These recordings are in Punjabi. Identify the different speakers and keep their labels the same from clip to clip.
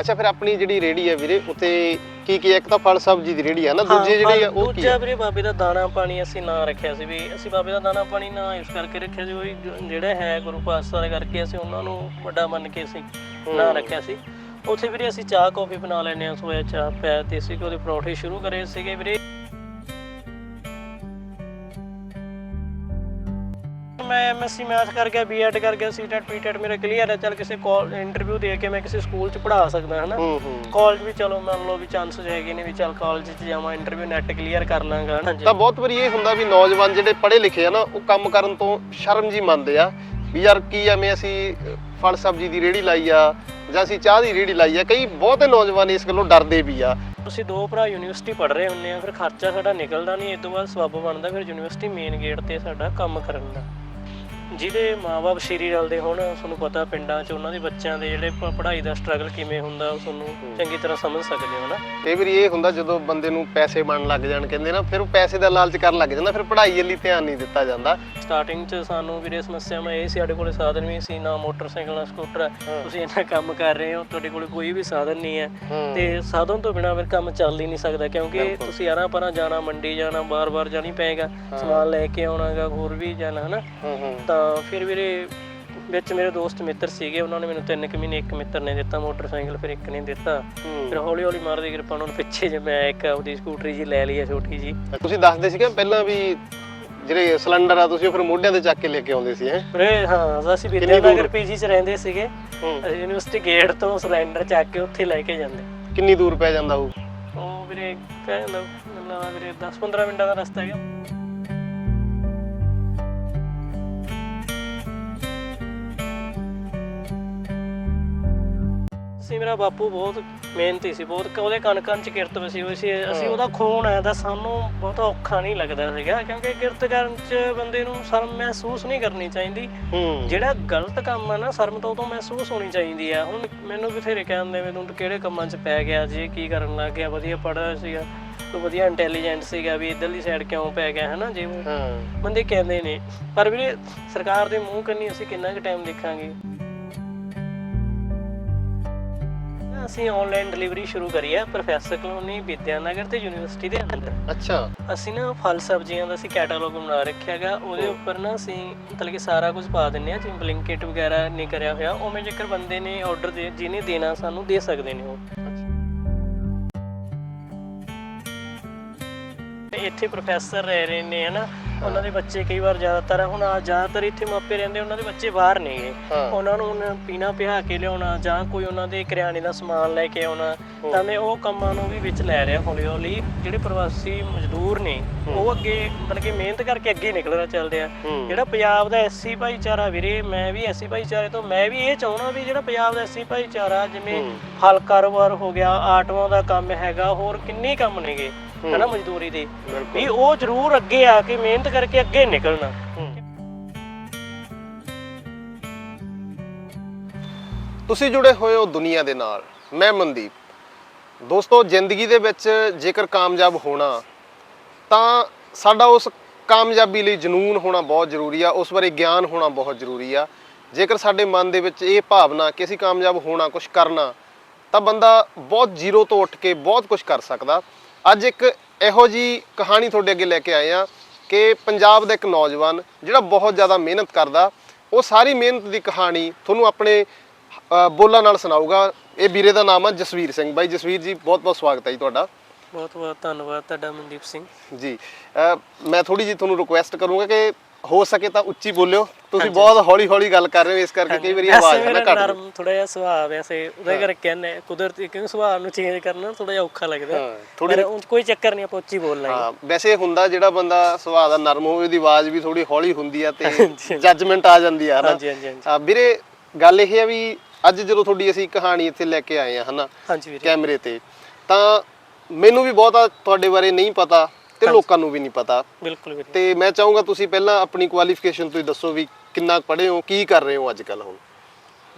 Speaker 1: ਅੱਛਾ ਫਿਰ ਆਪਣੀ ਜਿਹੜੀ ਰੇੜੀ ਹੈ ਵੀਰੇ ਉੱਤੇ ਕੀ ਕੀ ਹੈ? ਇੱਕ ਤਾਂ ਫਲ ਸਬਜ਼ੀ ਦੀ ਰੇੜੀ ਹੈ ਨਾ ਦੂਜੀ ਜਿਹੜੀ ਹੈ ਉਹ ਕੀ
Speaker 2: ਦੂਜਾ
Speaker 1: ਹੈ
Speaker 2: ਵੀਰੇ ਬਾਬੇ ਦਾ ਦਾਣਾ ਪਾਣੀ ਅਸੀਂ ਨਾਂ ਰੱਖਿਆ ਸੀ ਵੀ ਅਸੀਂ ਬਾਬੇ ਦਾ ਦਾਣਾ ਪਾਣੀ ਨਾਂ ਇਸ ਕਰਕੇ ਰੱਖਿਆ ਸੀ ਉਹ ਜ- ਜਿਹੜਾ ਹੈ ਗੁਰੂ ਪਾਤਸ਼ਾਹ ਕਰਕੇ ਅਸੀਂ ਉਹਨਾਂ ਨੂੰ ਵੱਡਾ ਮੰਨ ਕੇ ਅਸੀਂ ਨਾਂ ਰੱਖਿਆ ਸੀ। ਉੱਥੇ ਵੀਰੇ ਅਸੀਂ ਚਾਹ ਕੌਫੀ ਬਣਾ ਲੈਂਦੇ ਹਾਂ ਸਵੇਰ ਚਾਹ ਪਿਆ ਦੇਸੀ ਘਿਓ ਦੇ ਪਰੌਠੇ ਸ਼ੁਰੂ ਕਰੇ ਸੀਗੇ ਵੀਰੇ। ਮੈਂ ਐਮਐਸਸੀ ਮੈਥ ਕਰ ਗਿਆ ਬੀਐਡ ਕਰ ਗਿਆ ਸੀਟੈਟ ਪੀਟੈਟ ਮੇਰਾ ਕਲੀਅਰ ਹੈ। ਚੱਲ ਕਿਸੇ ਕਾਲ ਇੰਟਰਵਿਊ ਦੇ ਕੇ ਮੈਂ ਕਿਸੇ ਸਕੂਲ 'ਚ ਪੜ੍ਹਾ ਸਕਦਾ ਹਨਾ?
Speaker 1: ਹੂੰ ਹੂੰ।
Speaker 2: ਕਾਲਜ ਵੀ ਚਲੋ ਮੰਨ ਲਓ ਵੀ ਚਾਂਸਸ ਹੈਗੇ ਨੇ ਵੀ ਚੱਲ ਕਾਲਜ 'ਚ ਜਾਵਾਂ ਇੰਟਰਵਿਊ ਨੈਟ ਕਲੀਅਰ ਕਰ ਲਾਂਗਾ ਹਾਂਜੀ
Speaker 1: ਤਾਂ ਬਹੁਤ ਵਾਰੀ ਇਹ ਹੁੰਦਾ ਵੀ ਨੌਜਵਾਨ ਜਿਹੜੇ ਪੜ੍ਹੇ ਲਿਖੇ ਆ ਨਾ ਉਹ ਕੰਮ ਕਰਨ ਤੋਂ ਸ਼ਰਮ ਜੀ ਮੰਨਦੇ ਆ ਵੀ ਯਾਰ ਕੀ ਐਵੇਂ ਅਸੀਂ ਫਲ ਸਬਜ਼ੀ ਦੀ ਰੇੜੀ ਲਾਈ ਆ ਜਾਂ ਅਸੀਂ ਚਾਹ ਦੀ ਰੇੜੀ ਲਾਈ ਆ। ਕਈ ਬਹੁਤੇ ਨੌਜਵਾਨ ਇਸ ਗੱਲੋਂ ਡਰਦੇ ਵੀ ਆ।
Speaker 2: ਅਸੀਂ ਦੋ ਭਰਾ ਯੂਨੀਵਰਸਿਟੀ ਪੜ੍ਹ ਰਹੇ ਹੁੰਨੇ ਆ ਫਿਰ ਖਰਚਾ ਸਾਡਾ ਨਿਕਲਦਾ ਨਹੀਂ ਇਸ ਤੋਂ ਬਾਅਦ ਸਬੱਬ ਬਣਦਾ ਫਿਰ ਯੂਨੀਵਰਸਿਟੀ ਮੇਨ ਗੇਟ ਤੇ ਸਾਡਾ ਕੰਮ ਕਰਨ ਦਾ। ਜਿਹਦੇ ਮਾਪੇ ਸ਼ੀਰੀ ਰਲਦੇ ਹੋਣ ਤੁਹਾਨੂੰ ਪਤਾ ਪਿੰਡਾਂ 'ਚ ਉਹਨਾਂ ਦੇ ਬੱਚਿਆਂ ਦੇ ਜਿਹੜੇ ਪ- ਪੜ੍ਹਾਈ ਦਾ ਸਟਰਗਲ ਕਿਵੇਂ ਹੁੰਦਾ ਉਹ ਤੁਹਾਨੂੰ ਚੰਗੀ ਤਰ੍ਹਾਂ ਸਮਝ ਸਕਦੇ ਹੋ ਨਾ?
Speaker 1: ਕਈ ਵਾਰੀ ਇਹ ਹੁੰਦਾ ਜਦੋਂ ਬੰਦੇ ਨੂੰ ਪੈਸੇ ਬਣਨ ਲੱਗ ਜਾਣ ਕਹਿੰਦੇ ਨਾ ਫਿਰ ਉਹ ਪੈਸੇ ਦਾ ਲਾਲਚ ਕਰਨ ਲੱਗ ਜਾਂਦਾ ਫਿਰ ਪੜ੍ਹਾਈ ਵੱਲ ਧਿਆਨ ਨਹੀਂ ਦਿੱਤਾ ਜਾਂਦਾ।
Speaker 2: ਸਟਾਰਟਿੰਗ 'ਚ ਸਾਨੂੰ ਵੀਰੇ ਸਮੱਸਿਆਵਾਂ ਇਹ ਸੀ ਸਾਡੇ ਕੋਲੇ ਸਾਧਨ ਵੀ ਸੀ ਨਾ ਮੋਟਰਸਾਈਕਲ ਨਾ ਸਕੂਟਰ। ਹੈ। ਤੁਸੀਂ ਇੰਨਾ ਕੰਮ ਕਰ ਰਹੇ ਹੋ ਤੁਹਾਡੇ ਕੋਲੇ ਕੋਈ ਵੀ ਸਾਧਨ ਨਹੀਂ ਹੈ। ਤੇ ਸਾਧਨ ਤੋਂ ਬਿਨਾ ਫਿਰ ਕੰਮ ਚੱਲ ਹੀ ਨਹੀਂ ਸਕਦਾ ਕਿਉਂਕਿ ਤੁਸੀਂ ਆਰਾਂ ਪਰਾਂ ਜਾਣਾ ਮੰਡੀ ਜਾਣਾ ਬਾਰ-ਬਾਰ ਜਾਣੀ ਪਏਗਾ ਸਮਾਨ ਲੈ ਕੇ ਆਉਣਾਗਾ ਹੋਰ ਵੀ ਜਾਣਾ ਹਨਾ? ਤਾਂ ਫਿਰ ਵੀਰੇ ਵਿੱਚ ਮੇਰੇ ਦੋਸਤ ਮਿੱਤਰ ਸੀਗੇ ਉਹਨਾਂ ਨੇ ਮੈਨੂੰ ਤਿੰਨ ਕੁ ਮਹੀਨੇ ਇੱਕ ਮਿੱਤਰ ਨੇ ਦਿੱਤਾ ਮੋਟਰਸਾਈਕਲ ਫਿਰ ਇੱਕ ਨੇ ਦਿੱਤਾ। ਫਿਰ ਹੌਲੀ ਹੌਲੀ ਮਾਰਦੀ ਕਿਰਪਾ ਉਹਨਾਂ ਨੂੰ ਪਿੱਛੇ ਜੇ ਮੈਂ ਇੱਕ ਆਪਦੀ ਸਕੂਟਰੀ ਜੀ ਲੈ ਲਈ ਆ ਛੋਟੀ ਜੀ
Speaker 1: ਤੁਸੀਂ ਦੱਸਦੇ ਸੀਗੇ ਪਹਿਲਾਂ ਵੀ ਜਿਹੜੇ ਸਿਲੰਡਰ ਆ ਤੁਸੀਂ ਉਹ ਫਿਰ ਮੋਢਿਆਂ ਤੇ ਚੱਕ ਕੇ ਲੈ ਕੇ ਆਉਂਦੇ ਸੀ ਹੈ?
Speaker 2: ਵੀਰੇ ਹਾਂ ਅਸੀਂ ਵਿਦਿਆਨਗਰ? ਪੀਜੀ 'ਚ ਰਹਿੰਦੇ ਸੀਗੇ। ਯੂਨੀਵਰਸਿਟੀ ਗੇਟ ਤੋਂ ਸਿਲੰਡਰ ਚੱਕ ਕੇ ਉੱਥੇ ਲੈ ਕੇ ਜਾਂਦੇ।
Speaker 1: ਕਿੰਨੀ ਦੂਰ ਪੈ ਜਾਂਦਾ ਉਹ?
Speaker 2: ਉਹ ਵੀਰੇ ਕਹਿੰਦਾ ਵੀਰੇ 10-15 ਮਿੰਟਾਂ ਦਾ ਰਸਤਾ ਹੈਗਾ। ਸੀ ਮੇਰਾ ਬਾਪੂ ਬਹੁਤ ਮਿਹਨਤੀ ਸੀ ਬਹੁਤ ਉਹਦੇ ਕਣ ਕਣ ਚ ਕਿਰਤ ਵਸੀ ਹੋਈ ਸੀ ਅਸੀਂ ਉਹਦਾ ਖੂਨ ਹੈ ਤਾਂ ਸਾਨੂੰ ਬਹੁਤ ਔਖਾ ਨਹੀਂ ਲੱਗਦਾ ਸੀਗਾ ਕਿਉਂਕਿ ਕਿਰਤ ਕਰਨ ਚ ਬੰਦੇ ਨੂੰ ਸ਼ਰਮ ਮਹਿਸੂਸ ਨਹੀਂ ਕਰਨੀ ਚਾਹੀਦੀ।
Speaker 1: ਹੂੰ।
Speaker 2: ਜਿਹੜਾ ਗਲਤ ਕੰਮ ਆ ਨਾ ਸ਼ਰਮ ਤਾਂ ਉਦੋਂ ਮਹਿਸੂਸ ਹੋਣੀ ਚਾਹੀਦੀ ਆ। ਹੁਣ ਮੈਨੂੰ ਬਥੇਰੇ ਕਹਿੰਦੇ ਵੀ ਤੂੰ ਕਿਹੜੇ ਕੰਮਾਂ 'ਚ ਪੈ ਗਿਆ ਜੀ ਕੀ ਕਰਨ ਲੱਗ ਗਿਆ? ਵਧੀਆ ਪੜ੍ਹਿਆ ਸੀਗਾ ਤੂੰ ਵਧੀਆ ਇੰਟੈਲੀਜੈਂਟ ਸੀਗਾ ਵੀ ਇਧਰਲੀ ਸਾਈਡ ਕਿਉਂ ਪੈ ਗਿਆ ਹਨਾ? ਜਿਵੇਂ
Speaker 1: ਹਾਂ।
Speaker 2: ਬੰਦੇ ਕਹਿੰਦੇ ਨੇ ਪਰ ਵੀਰੇ ਸਰਕਾਰ ਦੇ ਮੂੰਹ ਕੰਨੀ ਅਸੀਂ ਕਿੰਨਾ ਕੁ ਟਾਈਮ ਦੇਖਾਂਗੇ? ਅਸੀਂ ਆਨਲਾਈਨ ਡਿਲੀਵਰੀ ਸ਼ੁਰੂ ਕਰੀ ਹੈ ਪ੍ਰੋਫੈਸਰ ਕਲੋਨੀ ਵਿਦਿਆਨਗਰ ਤੇ ਯੂਨੀਵਰਸਿਟੀ ਦੇ ਅੰਦਰ।
Speaker 1: ਅੱਛਾ।
Speaker 2: ਅਸੀਂ ਨਾ ਫਲ ਸਬਜ਼ੀਆਂ ਦਾ ਅਸੀਂ ਕੈਟਾਲੌਗ ਬਣਾ ਰੱਖਿਆ ਹੈਗਾ ਉਹਦੇ ਉੱਪਰ ਨਾ ਅਸੀਂ ਮਤਲਬ ਕਿ ਸਾਰਾ ਕੁਝ ਪਾ ਦਿੰਨੇ ਆ ਜਿਵੇਂ ਬਲਿੰਕਟ ਵਗੈਰਾ ਨਹੀਂ ਕਰਿਆ ਹੋਇਆ ਉਵੇਂ ਜੇਕਰ ਬੰਦੇ ਨੇ ਆਰਡਰ ਦੇ ਜਿਹਨੇ ਦੇਣਾ ਸਾਨੂੰ ਦੇ ਸਕਦੇ ਨੇ ਉਹ। ਇੱਥੇ ਪ੍ਰੋਫੈਸਰ ਰਹਿ ਰਹੇ ਨੇ ਹਨਾ? ਉਹਨਾਂ ਦੇ ਬੱਚੇ ਕਈ ਵਾਰ ਜ਼ਿਆਦਾਤਰ ਹੁਣ ਆ ਜ਼ਿਆਦਾਤਰ ਇੱਥੇ ਮਾਪੇ ਰਹਿੰਦੇ ਉਹਨਾਂ ਦੇ ਬੱਚੇ ਬਾਹਰ ਨੇਗੇ
Speaker 1: ਹਾਂ।
Speaker 2: ਉਹਨਾਂ ਨੂੰ ਹੁਣ ਪੀਣਾ ਪਿਹਾ ਕੇ ਲਿਆਉਣਾ ਜਾਂ ਕੋਈ ਉਹਨਾਂ ਦੇ ਕਰਿਆਨੇ ਦਾ ਸਮਾਨ ਲੈ ਕੇ ਆਉਣਾ ਤਾਂ ਮੈਂ ਉਹ ਕੰਮਾਂ ਨੂੰ ਵੀ ਵਿੱਚ ਲੈ ਰਿਹਾ ਹੌਲੀ ਹੌਲੀ ਜਿਹੜੇ ਪ੍ਰਵਾਸੀ ਮਜ਼ਦੂਰ ਨੇ ਉਹ ਅੱਗੇ ਮਤਲਬ ਕਿ ਮਿਹਨਤ ਕਰਕੇ ਅੱਗੇ ਨਿਕਲਣਾ ਚੱਲਦੇ ਆ
Speaker 1: ਹੂੰ।
Speaker 2: ਜਿਹੜਾ ਪੰਜਾਬ ਦਾ ਐਸਸੀ ਭਾਈਚਾਰਾ ਵੀਰੇ ਮੈਂ ਵੀ ਐਸਸੀ ਭਾਈਚਾਰੇ ਤੋਂ ਮੈਂ ਵੀ ਇਹ ਚਾਹਣਾ ਵੀ ਜਿਹੜਾ ਪੰਜਾਬ ਦਾ ਐਸਸੀ ਭਾਈਚਾਰਾ ਜਿਵੇਂ
Speaker 1: ਹੂੰ।
Speaker 2: ਫਲ ਕਾਰੋਬਾਰ ਹੋ ਗਿਆ ਆਟੋਆਂ ਦਾ ਕੰਮ ਹੈਗਾ ਹੋਰ ਕਿੰਨੇ ਕੰਮ ਨੇਗੇ। ਹਨਾ ਮਜ਼ਦੂਰੀ ਦੇ। ਵੀ ਉਹ ਜ਼ਰੂਰ ਅੱਗੇ ਆ ਕੇ ਮਿਹਨਤ ਕਰਕੇ ਅੱਗੇ ਨਿਕਲਣਾ।
Speaker 1: ਤੁਸੀਂ ਜੁੜੇ ਹੋਏ ਹੋ ਦੁਨੀਆ ਦੇ ਨਾਲ। ਮੈਂ ਮਨਦੀਪ। ਦੋਸਤੋ ਜ਼ਿੰਦਗੀ ਦੇ ਵਿੱਚ ਜੇਕਰ ਕਾਮਯਾਬ ਹੋਣਾ ਤਾਂ ਸਾਡਾ ਉਸ ਕਾਮਯਾਬੀ ਲਈ ਜਨੂਨ ਹੋਣਾ ਬਹੁਤ ਜ਼ਰੂਰੀ ਆ ਉਸ ਬਾਰੇ ਗਿਆਨ ਹੋਣਾ ਬਹੁਤ ਜ਼ਰੂਰੀ ਆ। ਜੇਕਰ ਸਾਡੇ ਮਨ ਦੇ ਵਿੱਚ ਇਹ ਭਾਵਨਾ ਕਿ ਅਸੀਂ ਕਾਮਯਾਬ ਹੋਣਾ ਕੁਝ ਕਰਨਾ ਤਾਂ ਬੰਦਾ ਬਹੁਤ ਜ਼ੀਰੋ ਤੋਂ ਉੱਠ ਕੇ ਬਹੁਤ ਕੁਝ ਕਰ ਸਕਦਾ। ਅੱਜ ਇੱਕ ਇਹੋ ਜੀ ਕਹਾਣੀ ਤੁਹਾਡੇ ਅੱਗੇ ਲੈ ਕੇ ਆਏ ਆ ਕਿ ਪੰਜਾਬ ਦਾ ਇੱਕ ਨੌਜਵਾਨ ਜਿਹੜਾ ਬਹੁਤ ਜ਼ਿਆਦਾ ਮਿਹਨਤ ਕਰਦਾ ਉਹ ਸਾਰੀ ਮਿਹਨਤ ਦੀ ਕਹਾਣੀ ਤੁਹਾਨੂੰ ਆਪਣੇ ਬੋਲਾਂ ਨਾਲ ਸੁਣਾਊਗਾ। ਇਹ ਵੀਰੇ ਦਾ ਨਾਮ ਆ ਜਸਵੀਰ ਸਿੰਘ। ਬਾਈ ਜਸਵੀਰ ਜੀ ਬਹੁਤ ਬਹੁਤ ਸਵਾਗਤ ਹੈ ਜੀ ਤੁਹਾਡਾ।
Speaker 2: ਬਹੁਤ ਬਹੁਤ ਧੰਨਵਾਦ ਤੁਹਾਡਾ ਮਨਦੀਪ ਸਿੰਘ।
Speaker 1: ਜੀ ਮੈਂ ਥੋੜੀ ਜੀ ਤੁਹਾਨੂੰ ਰਿਕੁਐਸਟ ਕਰੂੰਗਾ ਕਿ ਹੋ ਸਕੇ ਤਾਂ ਉੱਚੀ ਬੋਲਿਓ। ਤੁਸੀਂ ਬਹੁਤ ਹੌਲੀ ਹੌਲੀ ਗੱਲ ਕਰ ਰਹੇ ਹੋ ਇਸ ਕਰਕੇ ਕਈ ਵਾਰੀ ਆਵਾਜ਼ ਹੈ ਨਾ ਘੱਟ
Speaker 2: ਨਰਮ ਥੋੜਾ ਜਿਹਾ ਸੁਭਾਅ ਵੈਸੇ ਉਹਦੇ ਕਰਕੇ ਕਹਿੰਦੇ ਕੁਦਰਤੀ ਕਿਉਂਕਿ ਸੁਭਾਅ ਨੂੰ ਚੇਂਜ ਕਰਨਾ ਥੋੜਾ ਜਿਹਾ ਔਖਾ ਲੱਗਦਾ।
Speaker 1: ਹਾਂ,
Speaker 2: ਪਰ ਕੋਈ ਚੱਕਰ ਨਹੀਂ ਆਪਾਂ ਉੱਚੀ ਬੋਲ ਲਾਂਗੇ
Speaker 1: ਹਾਂ ਵੈਸੇ ਹੁੰਦਾ ਜਿਹੜਾ ਬੰਦਾ ਸੁਭਾਅ ਦਾ ਨਰਮ ਹੋਵੇ ਉਹਦੀ ਆਵਾਜ਼ ਵੀ ਥੋੜੀ ਹੌਲੀ ਹੁੰਦੀ ਆ ਤੇ। ਜੱਜਮੈਂਟ ਆ ਜਾਂਦੀ ਆ
Speaker 2: ਹਾਂਜੀ ਹਾਂਜੀ
Speaker 1: ਆ, ਵੀਰੇ ਗੱਲ ਇਹ ਹੈ ਵੀ ਅੱਜ ਜਦੋਂ ਤੁਹਾਡੀ ਅਸੀਂ ਕਹਾਣੀ ਇੱਥੇ ਲੈ ਕੇ ਆਏ ਆ ਹਨਾ?
Speaker 2: ਹਾਂਜੀ ਵੀਰੇ।
Speaker 1: ਕੈਮਰੇ ਤੇ ਤਾਂ ਮੈਨੂੰ ਵੀ ਬਹੁਤਾ ਤੁਹਾਡੇ ਬਾਰੇ ਨਹੀਂ ਪਤਾ ਤੇ ਲੋਕਾਂ ਨੂੰ ਵੀ ਨਹੀਂ ਪਤਾ।
Speaker 2: ਬਿਲਕੁਲ ਵੀਰੇ
Speaker 1: ਤੇ ਮੈਂ ਚਾਹੂੰਗਾ ਤੁਸੀਂ ਪਹਿਲਾਂ ਆਪਣੀ ਕੁਆਲੀਫਿਕੇਸ਼ਨ ਤੋਂ ਹੀ ਦੱਸੋ ਵੀ ਕਿੰਨਾ ਪੜ੍ਹੇ ਹੋ ਕੀ ਕਰ ਰਹੇ ਹੋ ਅੱਜ ਕੱਲ ਹੁਣ?